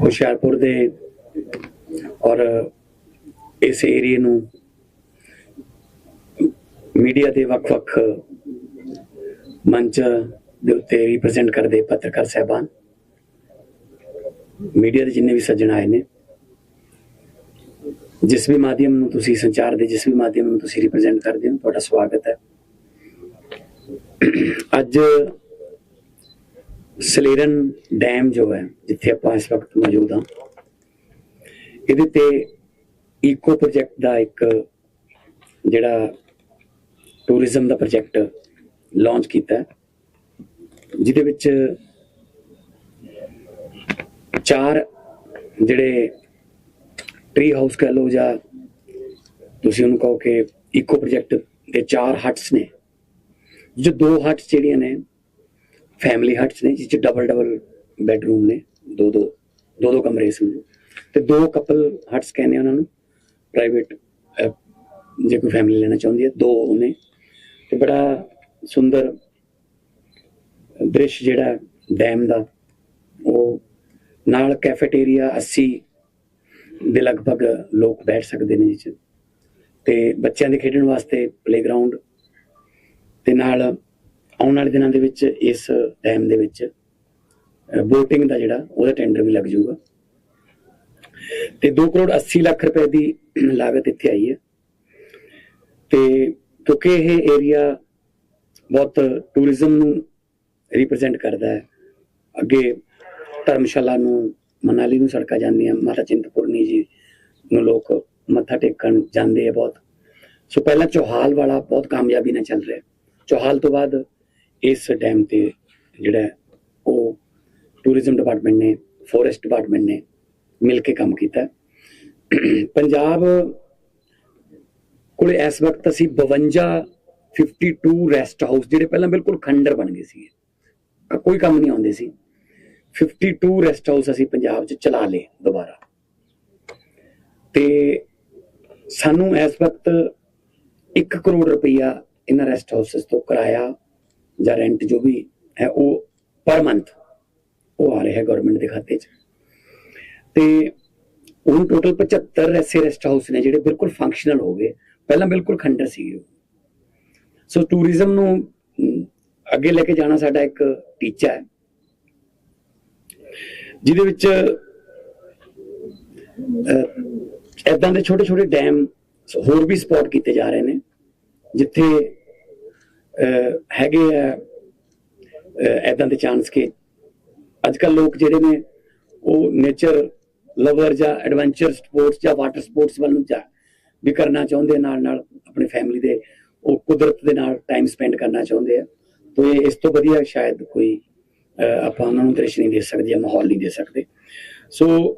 ਹੁਸ਼ਿਆਰਪੁਰ ਦੇ ਔਰ ਇਸ ਏਰੀਏ ਨੂੰ ਮੀਡੀਆ ਦੇ ਵੱਖ-ਵੱਖ ਮੰਚ ਦੇ ਉੱਤੇ ਰਿਪਰੈਜ਼ੈਂਟ ਕਰਦੇ ਪੱਤਰਕਾਰ ਸਹਿਬਾਨ। ਮੀਡੀਆ ਦੇ ਜਿੰਨੇ ਵੀ ਸੱਜਣ ਆਏ ਨੇ, ਜਿਸ ਵੀ ਮਾਧਿਅਮ ਨੂੰ ਤੁਸੀਂ ਸੰਚਾਰ ਦੇ, ਜਿਸ ਵੀ ਮਾਧਿਅਮ ਨੂੰ ਤੁਸੀਂ ਰਿਪਰੈਜ਼ੈਂਟ ਕਰਦੇ ਹੋ, ਤੁਹਾਡਾ ਸਵਾਗਤ ਹੈ। ਅੱਜ ਸਲੇਰਨ ਡੈਮ ਜੋ ਹੈ, ਜਿੱਥੇ ਆਪਾਂ ਇਸ ਵਕਤ ਮੌਜੂਦ ਹਾਂ, ਇਹਦੇ ਤੇ ਈਕੋ ਪ੍ਰੋਜੈਕਟ ਦਾ ਇੱਕ ਜਿਹੜਾ ਟੂਰਿਜ਼ਮ ਦਾ ਪ੍ਰੋਜੈਕਟ ਲਾਂਚ ਕੀਤਾ ਜਿਹਦੇ ਵਿੱਚ ਚਾਰ ਜਿਹੜੇ ਟ੍ਰੀ ਹਾਊਸ ਕਹ ਲਓ ਜਾਂ ਤੁਸੀਂ ਉਹਨੂੰ ਕਹੋ ਕਿ ਈਕੋ ਪ੍ਰੋਜੈਕਟ ਦੇ ਚਾਰ ਹਟਸ ਨੇ, ਜੋ ਦੋ ਹਟਸ ਜਿਹੜੀਆਂ ਨੇ ਫੈਮਿਲੀ ਹਟਸ ਨੇ, ਜਿਸ ਚ ਡਬਲ ਡਬਲ ਬੈਡਰੂਮ ਨੇ, ਦੋ ਦੋ ਦੋ ਦੋ ਕਮਰੇ ਸਮਝੋ ਤੇ ਦੋ ਕਪਲ ਹਟਸ ਕਹਿੰਦੇ ਉਹਨਾਂ ਨੂੰ ਪ੍ਰਾਈਵੇਟ ਜੇ ਕੋਈ ਫੈਮਿਲੀ ਲੈਣਾ ਚਾਹੁੰਦੀ ਹੈ, ਦੋ ਉਹਨੇ। ਤੇ ਬੜਾ ਸੁੰਦਰ ਦ੍ਰਿਸ਼ ਜਿਹੜਾ ਡੈਮ ਦਾ, ਉਹ ਨਾਲ ਕੈਫੇਟੇਰੀਆ 80 ਦੇ ਲਗਭਗ ਲੋਕ ਬੈਠ ਸਕਦੇ ਨੇ ਜਿਸ 'ਚ। ਤੇ ਬੱਚਿਆਂ ਦੇ ਖੇਡਣ ਵਾਸਤੇ ਪਲੇਗਰਾਉਂਡ ਤੇ ਨਾਲ ਆਉਣ ਵਾਲੇ ਦਿਨਾਂ ਦੇ ਵਿੱਚ, ਇਸ ਡੈਮ ਦੇ ਵਿੱਚ ਬੋਟਿੰਗ ਦਾ ਜਿਹੜਾ, ਉਹਦਾ ਟੈਂਡਰ ਵੀ ਲੱਗ ਜਾਊਗਾ। ਤੇ 2 ਕਰੋੜ 80 ਲੱਖ ਰੁਪਏ ਦੀ ਲਾਗਤ ਇੱਥੇ ਆਈ ਹੈ। ਤੇ ਕਿਉਂਕਿ ਇਹ ਏਰੀਆ ਬਹੁਤ ਟੂਰਿਜ਼ਮ ਨੂੰ ਰਿਪਰੈਜ਼ੈਂਟ ਕਰਦਾ ਹੈ। ਅੱਗੇ ਧਰਮਸ਼ਾਲਾ ਨੂੰ, ਮਨਾਲੀ ਨੂੰ ਸੜਕਾਂ ਜਾਂਦੀਆਂ, ਮਾਤਾ ਚਿੰਤਪੁਰਨੀ ਜੀ ਨੂੰ ਲੋਕ ਮੱਥਾ ਟੇਕਣ ਜਾਂਦੇ ਆ ਬਹੁਤ। ਸੋ ਪਹਿਲਾਂ ਚੋਹਾਲ ਵਾਲਾ ਬਹੁਤ ਕਾਮਯਾਬੀ ਨਾਲ ਚੱਲ ਰਿਹਾ। ਚੋਹਾਲ ਤੋਂ ਬਾਅਦ ਇਸ ਡੈਮ ਤੇ ਜਿਹੜਾ ਉਹ ਟੂਰਿਜ਼ਮ ਡਿਪਾਰਟਮੈਂਟ ਨੇ ਫੋਰੈਸਟ ਡਿਪਾਰਟਮੈਂਟ ਨੇ ਮਿਲ ਕੇ ਕੰਮ ਕੀਤਾ। ਪੰਜਾਬ ਕੋਲ ਇਸ ਵਕਤ ਅਸੀਂ 52 52 ਰੈਸਟ ਹਾਊਸ ਜਿਹੜੇ ਪਹਿਲਾਂ ਬਿਲਕੁਲ ਖੰਡਰ ਬਣ ਗਏ ਸੀ ਕੋਈ ਕੰਮ ਨਹੀਂ ਆਉਂਦੇ ਸੀ। 52 ਰੈਸਟ ਹਾਊਸ ਅਸੀਂ ਪੰਜਾਬ 'ਚ ਚਲਾ ਲਏ ਦੁਬਾਰਾ। ਤੇ ਸਾਨੂੰ ਇਸ ਵਕਤ 1 ਕਰੋੜ ਰੁਪਈਆ ਇਹਨਾਂ ਰੈਸਟ ਹਾਊਸਸ ਤੋਂ ਕਰਾਇਆ ਜਾਂ ਰੈਂਟ ਜੋ ਵੀ ਹੈ ਉਹ ਪਰ ਮੰਥ ਉਹ ਆ ਰਿਹਾ ਹੈ ਗਵਰਨਮੈਂਟ ਦੇ ਖਾਤੇ 'ਚ। ਤੇ ਹੁਣ ਟੋਟਲ 75 ਐਸੇ ਰੈਸਟ ਹਾਊਸ ਨੇ ਜਿਹੜੇ ਬਿਲਕੁਲ ਫੰਕਸ਼ਨਲ ਹੋ ਗਏ। ਪਹਿਲਾਂ ਬਿਲਕੁਲ ਖੰਡਰ ਸੀਗੇ ਸੋ ਟੂਰਿਜ਼ਮ ਨੂੰ ਅੱਗੇ ਲੈ ਕੇ ਜਾਣਾ ਸਾਡਾ ਇੱਕ ਟੀਚਾ ਹੈ। ਜਿਹਦੇ ਵਿੱਚ ਐਦਾਂ ਦੇ ਛੋਟੇ ਛੋਟੇ ਡੈਮ ਹੋਰ ਵੀ ਸਪੌਟ ਕੀਤੇ ਜਾ ਰਹੇ ਨੇ, ਜਿੱਥੇ ਹੈਗੇ ਆ ਐਦਾਂ ਦੇ ਚਾਂਸ ਕਿ ਅੱਜ ਕੱਲ ਲੋਕ ਜਿਹੜੇ ਨੇ, ਉਹ ਨੇਚਰ ਲਵਰ ਜਾਂ ਐਡਵੈਂਚਰ ਸਪੋਰਟਸ ਜਾਂ ਵਾਟਰ ਸਪੋਰਟਸ ਵੱਲ ਨੂੰ ਜਾ ਵੀ ਕਰਨਾ ਚਾਹੁੰਦੇ ਨਾਲ ਨਾਲ ਆਪਣੀ ਫੈਮਿਲੀ ਦੇ ਉਹ ਕੁਦਰਤ ਦੇ ਨਾਲ ਟਾਈਮ ਸਪੈਂਡ ਕਰਨਾ ਚਾਹੁੰਦੇ ਆ। ਤਾਂ ਇਹ ਇਸ ਤੋਂ ਵਧੀਆ ਸ਼ਾਇਦ ਕੋਈ ਆਪਾਂ ਉਹਨਾਂ ਨੂੰ ਦ੍ਰਿਸ਼ ਨਹੀਂ ਦੇ ਸਕਦੇ ਜਾਂ ਮਾਹੌਲ ਨਹੀਂ ਦੇ ਸਕਦੇ। ਸੋ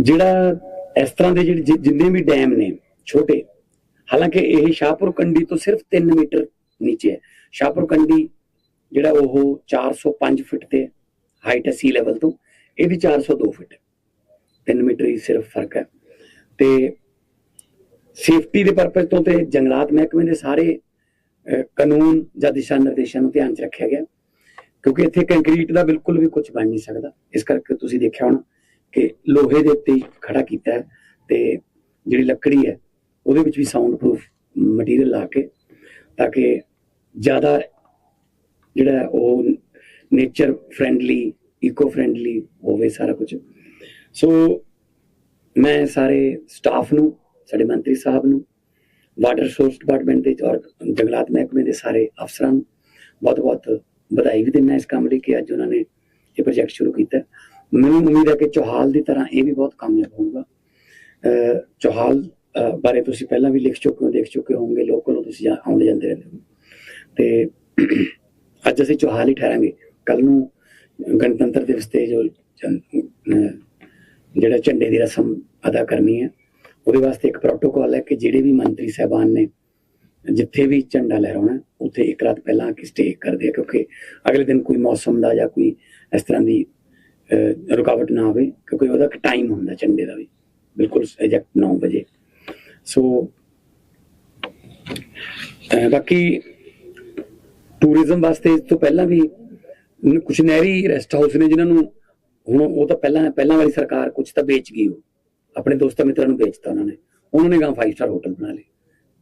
ਜਿਹੜਾ ਇਸ ਤਰ੍ਹਾਂ ਦੇ ਜਿਹੜੇ ਜਿੰਨੇ ਵੀ ਡੈਮ ਨੇ, ਛੋਟੇ ਹਾਲਾਂਕਿ ਇਹ ਸ਼ਾਹਪੁਰ ਕੰਡੀ ਤੋਂ ਸਿਰਫ 3 ਮੀਟਰ ਨੀਚੇ ਹੈ। ਸ਼ਾਹਪੁਰ ਕੰਡੀ ਜਿਹੜਾ ਉਹ 405 ਫੁੱਟ ਤੇ ਹਾਈਟ ਹੈ ਸੀ ਲੈਵਲ ਤੋਂ, ਇਹ ਵੀ 402 ਫੁੱਟ ਹੈ। 3 ਮੀਟਰ ਹੀ ਸਿਰਫ ਫ਼ਰਕ ਹੈ। ਤੇ ਸੇਫਟੀ ਦੇ ਪਰਪਸ ਤੋਂ ਤੇ ਜੰਗਲਾਤ ਮਹਿਕਮੇ ਦੇ ਸਾਰੇ ਕਾਨੂੰਨ ਜਾਂ ਦਿਸ਼ਾ ਨਿਰਦੇਸ਼ਾਂ ਨੂੰ ਧਿਆਨ 'ਚ ਰੱਖਿਆ ਗਿਆ। ਕਿਉਂਕਿ ਇੱਥੇ ਕੰਕਰੀਟ ਦਾ ਬਿਲਕੁਲ ਵੀ ਕੁਝ ਬਣ ਨਹੀਂ ਸਕਦਾ। ਇਸ ਕਰਕੇ ਤੁਸੀਂ ਦੇਖਿਆ ਹੋਣਾ ਕਿ ਲੋਹੇ ਦੇ ਉੱਤੇ ਖੜਾ ਕੀਤਾ ਹੈ ਤੇ ਜਿਹੜੀ ਲੱਕੜੀ ਹੈ ਉਹਦੇ ਵਿੱਚ ਵੀ ਸਾਊਂਡ ਪ੍ਰੂਫ ਮਟੀਰੀਅਲ ਲਾ ਕੇ, ਤਾਂ ਕਿ ਜ਼ਿਆਦਾ ਜਿਹੜਾ ਉਹ ਨੇਚਰ ਫ੍ਰੈਂਡਲੀ ਇਕੋ ਫ੍ਰੈਂਡਲੀ ਹੋਵੇ ਸਾਰਾ ਕੁਝ ਸੋ ਮੈਂ ਸਾਰੇ ਸਟਾਫ ਨੂੰ, ਸਾਡੇ ਮੰਤਰੀ ਸਾਹਿਬ ਨੂੰ ਵਾਟਰ ਰਿਸੋਰਸ ਡਿਪਾਰਟਮੈਂਟ ਦੇ ਔਰ ਜੰਗਲਾਤ ਮਹਿਕਮੇ ਦੇ ਸਾਰੇ ਅਫਸਰਾਂ ਨੂੰ ਬਹੁਤ ਬਹੁਤ ਵਧਾਈ ਵੀ ਦਿੰਦਾ ਇਸ ਕੰਮ ਲਈ ਕਿ ਅੱਜ ਉਹਨਾਂ ਨੇ ਇਹ ਪ੍ਰੋਜੈਕਟ ਸ਼ੁਰੂ ਕੀਤਾ। ਮੈਨੂੰ ਉਮੀਦ ਹੈ ਕਿ ਚੋਹਾਲ ਦੀ ਤਰ੍ਹਾਂ ਇਹ ਵੀ ਬਹੁਤ ਕਾਮਯਾਬ ਹੋਊਗਾ। ਅਹ ਚੋਹਾਲ ਬਾਰੇ ਤੁਸੀਂ ਪਹਿਲਾਂ ਵੀ ਲਿਖ ਚੁੱਕੇ ਹੋ, ਦੇਖ ਚੁੱਕੇ ਹੋਵੋਗੇ ਲੋਕਲ ਤੁਸੀਂ ਆਉਂਦੇ ਜਾਂਦੇ ਰਹਿੰਦੇ ਹੋ ਤੇ ਅੱਜ ਅਸੀਂ ਚੋਹਾਲ ਹੀ ਠਹਿਰਾਂਗੇ। ਕੱਲ ਨੂੰ ਗਣਤੰਤਰ ਦਿਵਸ ਤੇ ਜੋ ਜਿਹੜਾ ਝੰਡੇ ਦੀ ਰਸਮ ਅਦਾ ਕਰਨੀ ਹੈ, ਉਹਦੇ ਵਾਸਤੇ ਇੱਕ ਪ੍ਰੋਟੋਕਾਲ ਹੈ ਕਿ ਜਿਹੜੇ ਵੀ ਮੰਤਰੀ ਸਹਿਬਾਨ ਨੇ, ਜਿੱਥੇ ਵੀ ਝੰਡਾ ਲਹਿਰਾਉਣਾ, ਉੱਥੇ ਇੱਕ ਰਾਤ ਪਹਿਲਾਂ ਕਿ ਸਟੇ ਕਰਦੇ ਆ, ਕਿਉਂਕਿ ਅਗਲੇ ਦਿਨ ਕੋਈ ਮੌਸਮ ਦਾ ਜਾਂ ਕੋਈ ਇਸ ਤਰ੍ਹਾਂ ਦੀ ਰੁਕਾਵਟ ਨਾ ਆਵੇ, ਕਿਉਂਕਿ ਉਹਦਾ ਇੱਕ ਟਾਈਮ ਹੁੰਦਾ ਝੰਡੇ ਦਾ ਵੀ। ਬਿਲਕੁਲ ਐਗਜ਼ੈਕਟ 9 ਵਜੇ। ਸੋ ਬਾਕੀ ਟੂਰਿਜ਼ਮ ਵਾਸਤੇ ਇਸ ਤੋਂ ਪਹਿਲਾਂ ਵੀ ਕੁਝ ਨਹਿਰੀ ਰੈਸਟ ਹਾਊਸ ਨੇ ਜਿਨ੍ਹਾਂ ਨੂੰ ਹੁਣ ਉਹ ਤਾਂ ਪਹਿਲਾਂ ਪਹਿਲਾਂ ਵਾਲੀ ਸਰਕਾਰ ਕੁਝ ਤਾਂ ਵੇਚ ਗਈ ਉਹ। ਆਪਣੇ ਦੋਸਤਾਂ ਮਿੱਤਰਾਂ ਨੂੰ ਵੇਚਤਾ ਉਹਨਾਂ ਨੇ। ਉਹਨਾਂ ਨੇ ਗਾਂ 5 ਸਟਾਰ ਹੋਟਲ ਬਣਾ ਲਏ।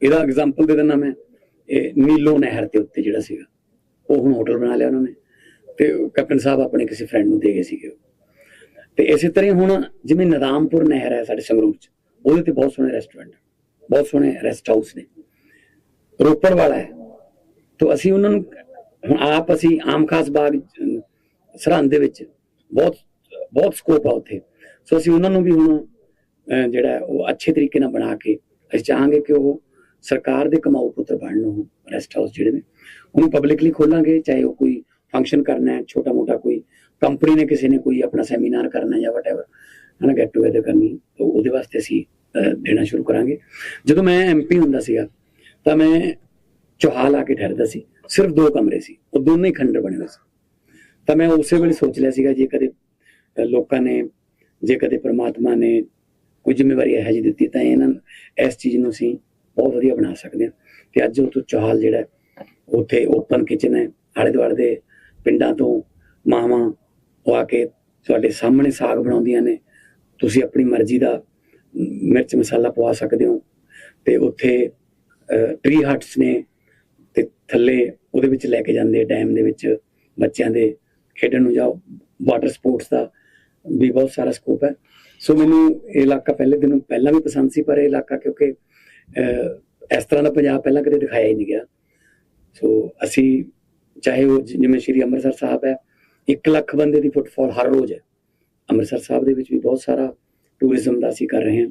ਇਹਦਾ ਐਗਜ਼ਾਮਪਲ ਦੇ ਦਿੰਦਾ ਮੈਂ, ਇਹ ਨੀਲੋ ਨਹਿਰ ਦੇ ਉੱਤੇ ਜਿਹੜਾ ਸੀਗਾ। ਉਹ ਹੁਣ ਹੋਟਲ ਬਣਾ ਲਿਆ ਉਹਨਾਂ ਨੇ। ਤੇ ਕੈਪਟਨ ਸਾਹਿਬ ਆਪਣੇ ਕਿਸੇ ਫਰੈਂਡ ਨੂੰ ਦੇ ਗਏ ਸੀਗੇ ਤੇ ਇਸੇ ਤਰ੍ਹਾਂ ਹੁਣ ਜਿਵੇਂ ਨਦਾਮਪੁਰ ਨਹਿਰ ਹੈ ਸਾਡੇ ਸੰਗਰੂਰ ਚ, ਉਹਦੇ ਤੇ ਬਹੁਤ ਸੋਹਣੇ ਰੈਸਟੋਰੈਂਟ ਬਹੁਤ ਸੋਹਣੇ ਰੈਸਟ ਹਾਊਸ ਨੇ। ਰੋਪੜ ਵਾਲਾ ਹੈ। ਤੋਂ ਅਸੀਂ ਉਹਨਾਂ ਨੂੰ, ਹੁਣ ਆਪ ਅਸੀਂ ਆਮ ਖਾਸ ਬਾਗ ਸਰਹੰਦ ਦੇ ਵਿੱਚ ਬਹੁਤ ਬਹੁਤ ਸਕੋਪ ਆ ਉੱਥੇ। ਸੋ ਅਸੀਂ ਉਹਨਾਂ ਨੂੰ ਵੀ ਹੁਣ ਜਿਹੜਾ ਉਹ ਅੱਛੇ ਤਰੀਕੇ ਨਾਲ ਬਣਾ ਕੇ ਅਸੀਂ ਚਾਹਾਂਗੇ ਕਿ ਉਹ ਸਰਕਾਰ ਦੇ ਕਮਾਊ ਪੁੱਤਰ ਬਣਨ ਉਹ ਰੈਸਟ ਹਾਊਸ ਜਿਹੜੇ ਨੇ। ਉਹਨੂੰ ਪਬਲਿਕਲੀ ਖੋਲਾਂਗੇ, ਚਾਹੇ ਉਹ ਕੋਈ ਫੰਕਸ਼ਨ ਕਰਨਾ ਹੈ ਛੋਟਾ ਮੋਟਾ ਕੋਈ ਕੰਪਨੀ ਨੇ ਕਿਸੇ ਨੇ ਕੋਈ ਆਪਣਾ ਸੈਮੀਨਾਰ ਕਰਨਾ ਜਾਂ ਵਟਐਵਰ ਹਨਾ ਗੈਟ ਟੂਗੇਦਰ ਕਰਨੀ। ਤਾਂ ਉਹਦੇ ਵਾਸਤੇ ਅਸੀਂ ਦੇਣਾ ਸ਼ੁਰੂ ਕਰਾਂਗੇ। ਜਦੋਂ ਮੈਂ ਐਮਪੀ ਹੁੰਦਾ ਸੀਗਾ, ਤਾਂ ਮੈਂ ਚੌਹਾਲ ਆ ਕੇ ਠਹਿਰਦਾ ਸੀ। ਸਿਰਫ ਦੋ ਕਮਰੇ ਸੀ। ਉਹ ਦੋਨੇ ਖੰਡਰ ਬਣੇ ਹੋਏ ਸੀ। ਤਾਂ ਮੈਂ ਉਸੇ ਵੇਲੇ ਸੋਚ ਲਿਆ ਸੀਗਾ, ਜੇ ਕਦੇ ਲੋਕਾਂ ਨੇ, ਜੇ ਕਦੇ ਪ੍ਰਮਾਤਮਾ ਨੇ ਕੋਈ ਜ਼ਿੰਮੇਵਾਰੀ ਇਹੋ ਜਿਹੀ ਦਿੱਤੀ, ਤਾਂ ਇਹਨਾਂ ਇਸ ਚੀਜ਼ ਨੂੰ ਅਸੀਂ ਬਹੁਤ ਵਧੀਆ ਬਣਾ ਸਕਦੇ ਹਾਂ। ਤੇ ਅੱਜ ਉਹ ਤੋਂ ਚੌਹਾਲ ਜਿਹੜਾ ਉੱਥੇ ਓਪਨ ਕਿਚਨ ਹੈ, ਆਲੇ ਦੁਆਲੇ ਦੇ ਪਿੰਡਾਂ ਤੋਂ ਮਾਵਾਂ ਉਹ ਆ ਕੇ ਤੁਹਾਡੇ ਸਾਹਮਣੇ ਸਾਗ ਬਣਾਉਂਦੀਆਂ ਨੇ। ਤੁਸੀਂ ਆਪਣੀ ਮਰਜ਼ੀ ਦਾ ਮਿਰਚ ਮਸਾਲਾ ਪਵਾ ਸਕਦੇ ਹੋ। ਤੇ ਉੱਥੇ ਟ੍ਰੀ ਹਟਸ ਨੇ ਤੇ ਥੱਲੇ ਉਹਦੇ ਵਿੱਚ ਲੈ ਕੇ ਜਾਂਦੇ ਡੈਮ ਦੇ ਵਿੱਚ ਬੱਚਿਆਂ ਦੇ ਖੇਡਣ ਨੂੰ ਜਾਓ ਵਾਟਰ ਸਪੋਰਟਸ ਦਾ ਵੀ ਬਹੁਤ ਸਾਰਾ ਸਕੋਪ ਹੈ। ਸੋ ਮੈਨੂੰ ਇਹ ਇਲਾਕਾ ਪਹਿਲੇ ਦਿਨੋਂ ਪਹਿਲਾਂ ਵੀ ਪਸੰਦ ਸੀ, ਪਰ ਇਹ ਇਲਾਕਾ ਕਿਉਂਕਿ ਇਸ ਤਰ੍ਹਾਂ ਦਾ ਪੰਜਾਬ ਪਹਿਲਾਂ ਕਦੇ ਦਿਖਾਇਆ ਹੀ ਨਹੀਂ ਗਿਆ। ਸੋ ਅਸੀਂ ਚਾਹੇ ਉਹ ਜਿਵੇਂ ਸ਼੍ਰੀ ਅੰਮ੍ਰਿਤਸਰ ਸਾਹਿਬ ਹੈ 1 ਲੱਖ ਬੰਦੇ ਦੀ ਫੁੱਟਫਾਲ ਹਰ ਰੋਜ਼ ਹੈ। ਅੰਮ੍ਰਿਤਸਰ ਸਾਹਿਬ ਦੇ ਵਿੱਚ ਵੀ ਬਹੁਤ ਸਾਰਾ ਟੂਰਿਜ਼ਮ ਦਾ ਅਸੀਂ ਕਰ ਰਹੇ ਹਾਂ।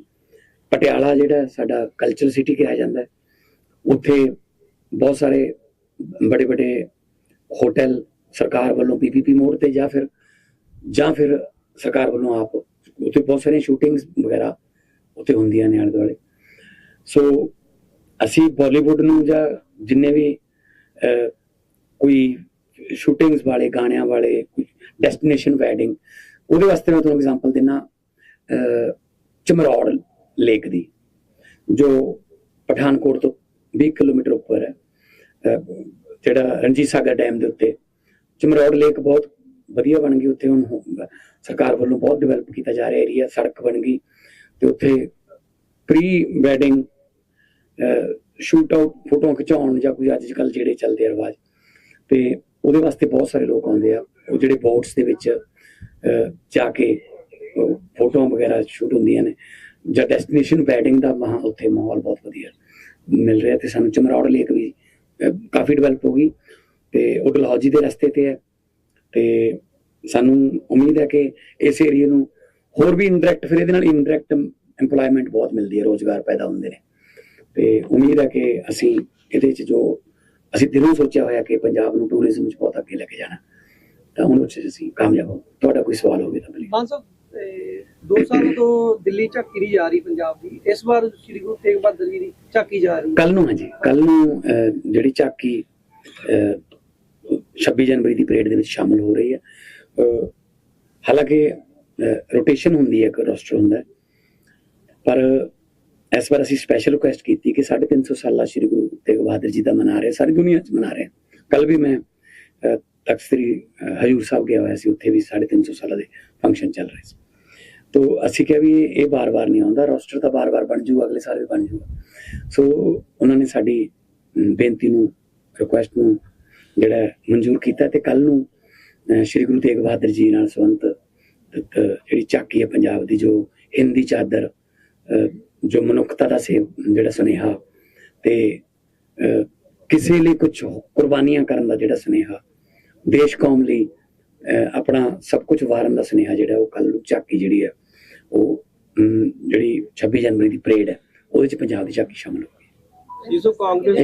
ਪਟਿਆਲਾ ਜਿਹੜਾ ਸਾਡਾ ਕਲਚਰ ਸਿਟੀ ਕਿਹਾ ਜਾਂਦਾ ਹੈ, ਉੱਥੇ ਬਹੁਤ ਸਾਰੇ ਬੜੇ ਬੜੇ ਹੋਟਲ ਸਰਕਾਰ ਵੱਲੋਂ ਪੀਪੀਪੀ ਮੋਡ ਤੇ ਜਾਂ ਫਿਰ ਜਾਂ ਫਿਰ ਸਰਕਾਰ ਵੱਲੋਂ ਆਪ ਉੱਥੇ ਬਹੁਤ ਸਾਰੀਆਂ ਸ਼ੂਟਿੰਗਸ ਵਗੈਰਾ ਉੱਥੇ ਹੁੰਦੀਆਂ ਨੇ ਆਲੇ ਦੁਆਲੇ। ਸੋ ਅਸੀਂ ਬਾਲੀਵੁੱਡ ਨੂੰ ਜਾਂ ਜਿੰਨੇ ਵੀ ਕੋਈ ਸ਼ੂਟਿੰਗਸ ਵਾਲੇ, ਗਾਣਿਆਂ ਵਾਲੇ ਡੈਸਟੀਨੇਸ਼ਨ ਵੈਡਿੰਗ ਉਹਦੇ ਵਾਸਤੇ ਮੈਂ ਤੁਹਾਨੂੰ ਐਗਜ਼ਾਮਪਲ ਦਿੰਨਾ। ਚਮਰੌੜ ਲੇਕ ਦੀ, ਜੋ ਪਠਾਨਕੋਟ ਤੋਂ 20 ਕਿਲੋਮੀਟਰ ਉੱਪਰ ਹੈ। ਜਿਹੜਾ ਰਣਜੀਤ ਸਾਗਰ ਡੈਮ ਦੇ ਉੱਤੇ। ਚਮਰੌੜ ਲੇਕ ਬਹੁਤ ਵਧੀਆ ਬਣ ਗਈ, ਉੱਥੇ ਹੁਣ ਸਰਕਾਰ ਵੱਲੋਂ ਬਹੁਤ ਡਿਵੈਲਪ ਕੀਤਾ ਜਾ ਰਿਹਾ ਏਰੀਆ ਸੜਕ ਬਣ ਗਈ ਤੇ ਉੱਥੇ ਪ੍ਰੀ ਵੈਡਿੰਗ ਸ਼ੂਟ ਆਊਟ ਫੋਟੋਆਂ ਖਿਚਾਉਣ ਜਾਂ ਕੋਈ ਅੱਜ ਕੱਲ ਜਿਹੜੇ ਚੱਲਦੇ ਆ ਰਿਵਾਜ, ਤੇ ਉਹਦੇ ਵਾਸਤੇ ਬਹੁਤ ਸਾਰੇ ਲੋਕ ਆਉਂਦੇ ਆ। ਉਹ ਜਿਹੜੇ ਬੋਟਸ ਦੇ ਵਿੱਚ ਜਾ ਕੇ ਫੋਟੋਆਂ ਵਗੈਰਾ ਸ਼ੂਟ ਹੁੰਦੀਆਂ ਨੇ। ਜਾਂ ਡੈਸਟੀਨੇਸ਼ਨ ਵੈਡਿੰਗ ਦਾ ਮਹਾ ਉੱਥੇ ਮਾਹੌਲ ਬਹੁਤ ਵਧੀਆ ਮਿਲ ਰਿਹਾ ਤੇ ਸਾਨੂੰ ਚਮਰੌੜ ਲੇਕ ਵੀ ਕਾਫੀ ਡਿਵੈਲਪ ਹੋ ਗਈ ਤੇ ਉਹ ਡਲਹੌਜੀ ਦੇ ਰਸਤੇ ਤੇ ਹੈ। ਤੇ ਸਾਨੂੰ ਉਮੀਦ ਹੈ ਕਿ ਇਸ ਏਰੀਆ ਨੂੰ ਹੋਰ ਵੀ ਇਨਡਾਇਰੈਕਟ ਫਿਰ ਇਹਦੇ ਨਾਲ ਇਨਡਾਇਰੈਕਟ EMPLOYMENT ਬਹੁਤ ਮਿਲਦੀ ਹੈ, ਰੋਜ਼ਗਾਰ ਪੈਦਾ ਹੁੰਦੇ ਨੇ। ਤੇ ਉਮੀਦ ਹੈ ਕਿ ਅਸੀਂ ਇਹਦੇ ਚ ਜੋ ਅਸੀਂ ਦਿਲੋਂ ਸੋਚਿਆ ਹੋਇਆ ਕਿ ਪੰਜਾਬ ਨੂੰ ਟੂਰਿਜ਼ਮ ਵਿੱਚ ਬਹੁਤ ਅੱਗੇ ਲੈ ਕੇ ਜਾਣਾ, ਤਾਂ ਉਹਨੂੰ ਚ ਅਸੀਂ ਕਾਮਯਾਬ ਹੋ ਤੁਹਾਡਾ ਕੋਈ ਸਵਾਲ ਹੋਵੇ ਤਾਂ ਪਲੀਜ਼ ਮਾਨ ਸਾਹਿਬ ਦੋ ਸਾਲ ਤੋਂ ਦਿੱਲੀ ਝਾਕੀ ਨਹੀਂ ਜਾ ਰਹੀ ਪੰਜਾਬ ਦੀ। ਇਸ ਵਾਰ ਸ੍ਰੀ ਗੁਰੂ ਤੇਗ ਬਹਾਦਰ ਜੀ ਦੀ ਝਾਕੀ ਜਾ ਰਹੀ ਕੱਲ ਨੂੰ ਹਾਂਜੀ ਕੱਲ ਨੂੰ ਜਿਹੜੀ ਝਾਕੀ 26 ਜਨਵਰੀ ਦੀ ਪਰੇਡ ਦੇ ਵਿੱਚ ਸ਼ਾਮਲ ਹੋ ਰਹੀ ਹੈ। ਹਾਲਾਂਕਿ ਰੋਟੇਸ਼ਨ ਹੁੰਦੀ ਹੈ ਇੱਕ ਰੋਸਟਰ ਹੁੰਦਾ ਪਰ ਇਸ ਵਾਰ ਅਸੀਂ ਸਪੈਸ਼ਲ ਰਿਕੁਐਸਟ ਕੀਤੀ ਕਿ 350 ਸਾਲਾ ਸ਼੍ਰੀ ਗੁਰੂ ਤੇਗ ਬਹਾਦਰ ਜੀ ਦਾ ਮਨਾ ਰਹੇ ਸਾਰੀ ਦੁਨੀਆ 'ਚ ਮਨਾ ਰਹੇ। ਕੱਲ ਵੀ ਮੈਂ ਅਹ, ਤਖ਼ਤ ਸ੍ਰੀ ਹਜ਼ੂਰ ਸਾਹਿਬ ਗਿਆ ਹੋਇਆ ਸੀ ਉੱਥੇ ਵੀ 350 ਸਾਲਾਂ ਦੇ ਫੰਕਸ਼ਨ ਚੱਲ ਰਹੇ ਸੀ। ਤੋ ਅਸੀਂ ਕਿਹਾ ਵੀ ਇਹ ਇਹ ਬਾਰ-ਬਾਰ ਨਹੀਂ ਆਉਂਦਾ ਰੋਸਟਰ ਤਾਂ ਬਾਰ-ਬਾਰ ਬਣ ਜੂ, ਅਗਲੇ ਸਾਲ ਵੀ ਬਣ ਜੂਗਾ ਸੋ ਉਹਨਾਂ ਨੇ ਸਾਡੀ ਬੇਨਤੀ ਨੂੰ ਰਿਕੁਐਸਟ ਨੂੰ ਜਿਹੜਾ ਮਨਜ਼ੂਰ ਕੀਤਾ ਤੇ ਕੱਲ ਨੂੰ ਸ਼੍ਰੀ ਗੁਰੂ ਤੇਗ ਬਹਾਦਰ ਜੀ ਨਾਲ ਸੰਬੰਧਿਤ ਜਿਹੜੀ ਝਾਕੀ ਹੈ ਪੰਜਾਬ ਦੀ, ਜੋ ਹਿੰਦੀ ਚਾਦਰ ਜੋ ਮਨੁੱਖਤਾ ਦਾ ਸੇ ਜਿਹੜਾ ਸੁਨੇਹਾ ਤੇ ਕਿਸੇ ਲਈ ਕੁਝ ਕੁਰਬਾਨੀਆਂ ਕਰਨ ਦਾ ਜਿਹੜਾ ਸੁਨੇਹਾ, ਦੇਸ਼ ਕੌਮ ਲਈ ਆਪਣਾ ਸਭ ਕੁਝ ਵਾਰਨ ਦਾ ਸੁਨੇਹਾ ਜਿਹੜਾ ਉਹ ਕੱਲ ਨੂੰ ਝਾਕੀ ਜਿਹੜੀ ਹੈ ਉਹ ਜਿਹੜੀ 26 ਜਨਵਰੀ ਦੀ ਪਰੇਡ ਹੈ ਉਹਦੇ ਚ ਪੰਜਾਬ ਦੀ ਝਾਕੀ ਸ਼ਾਮਲ ਹੋਗੀ ਜਿਸੋ ਕਾਂਗਰਸ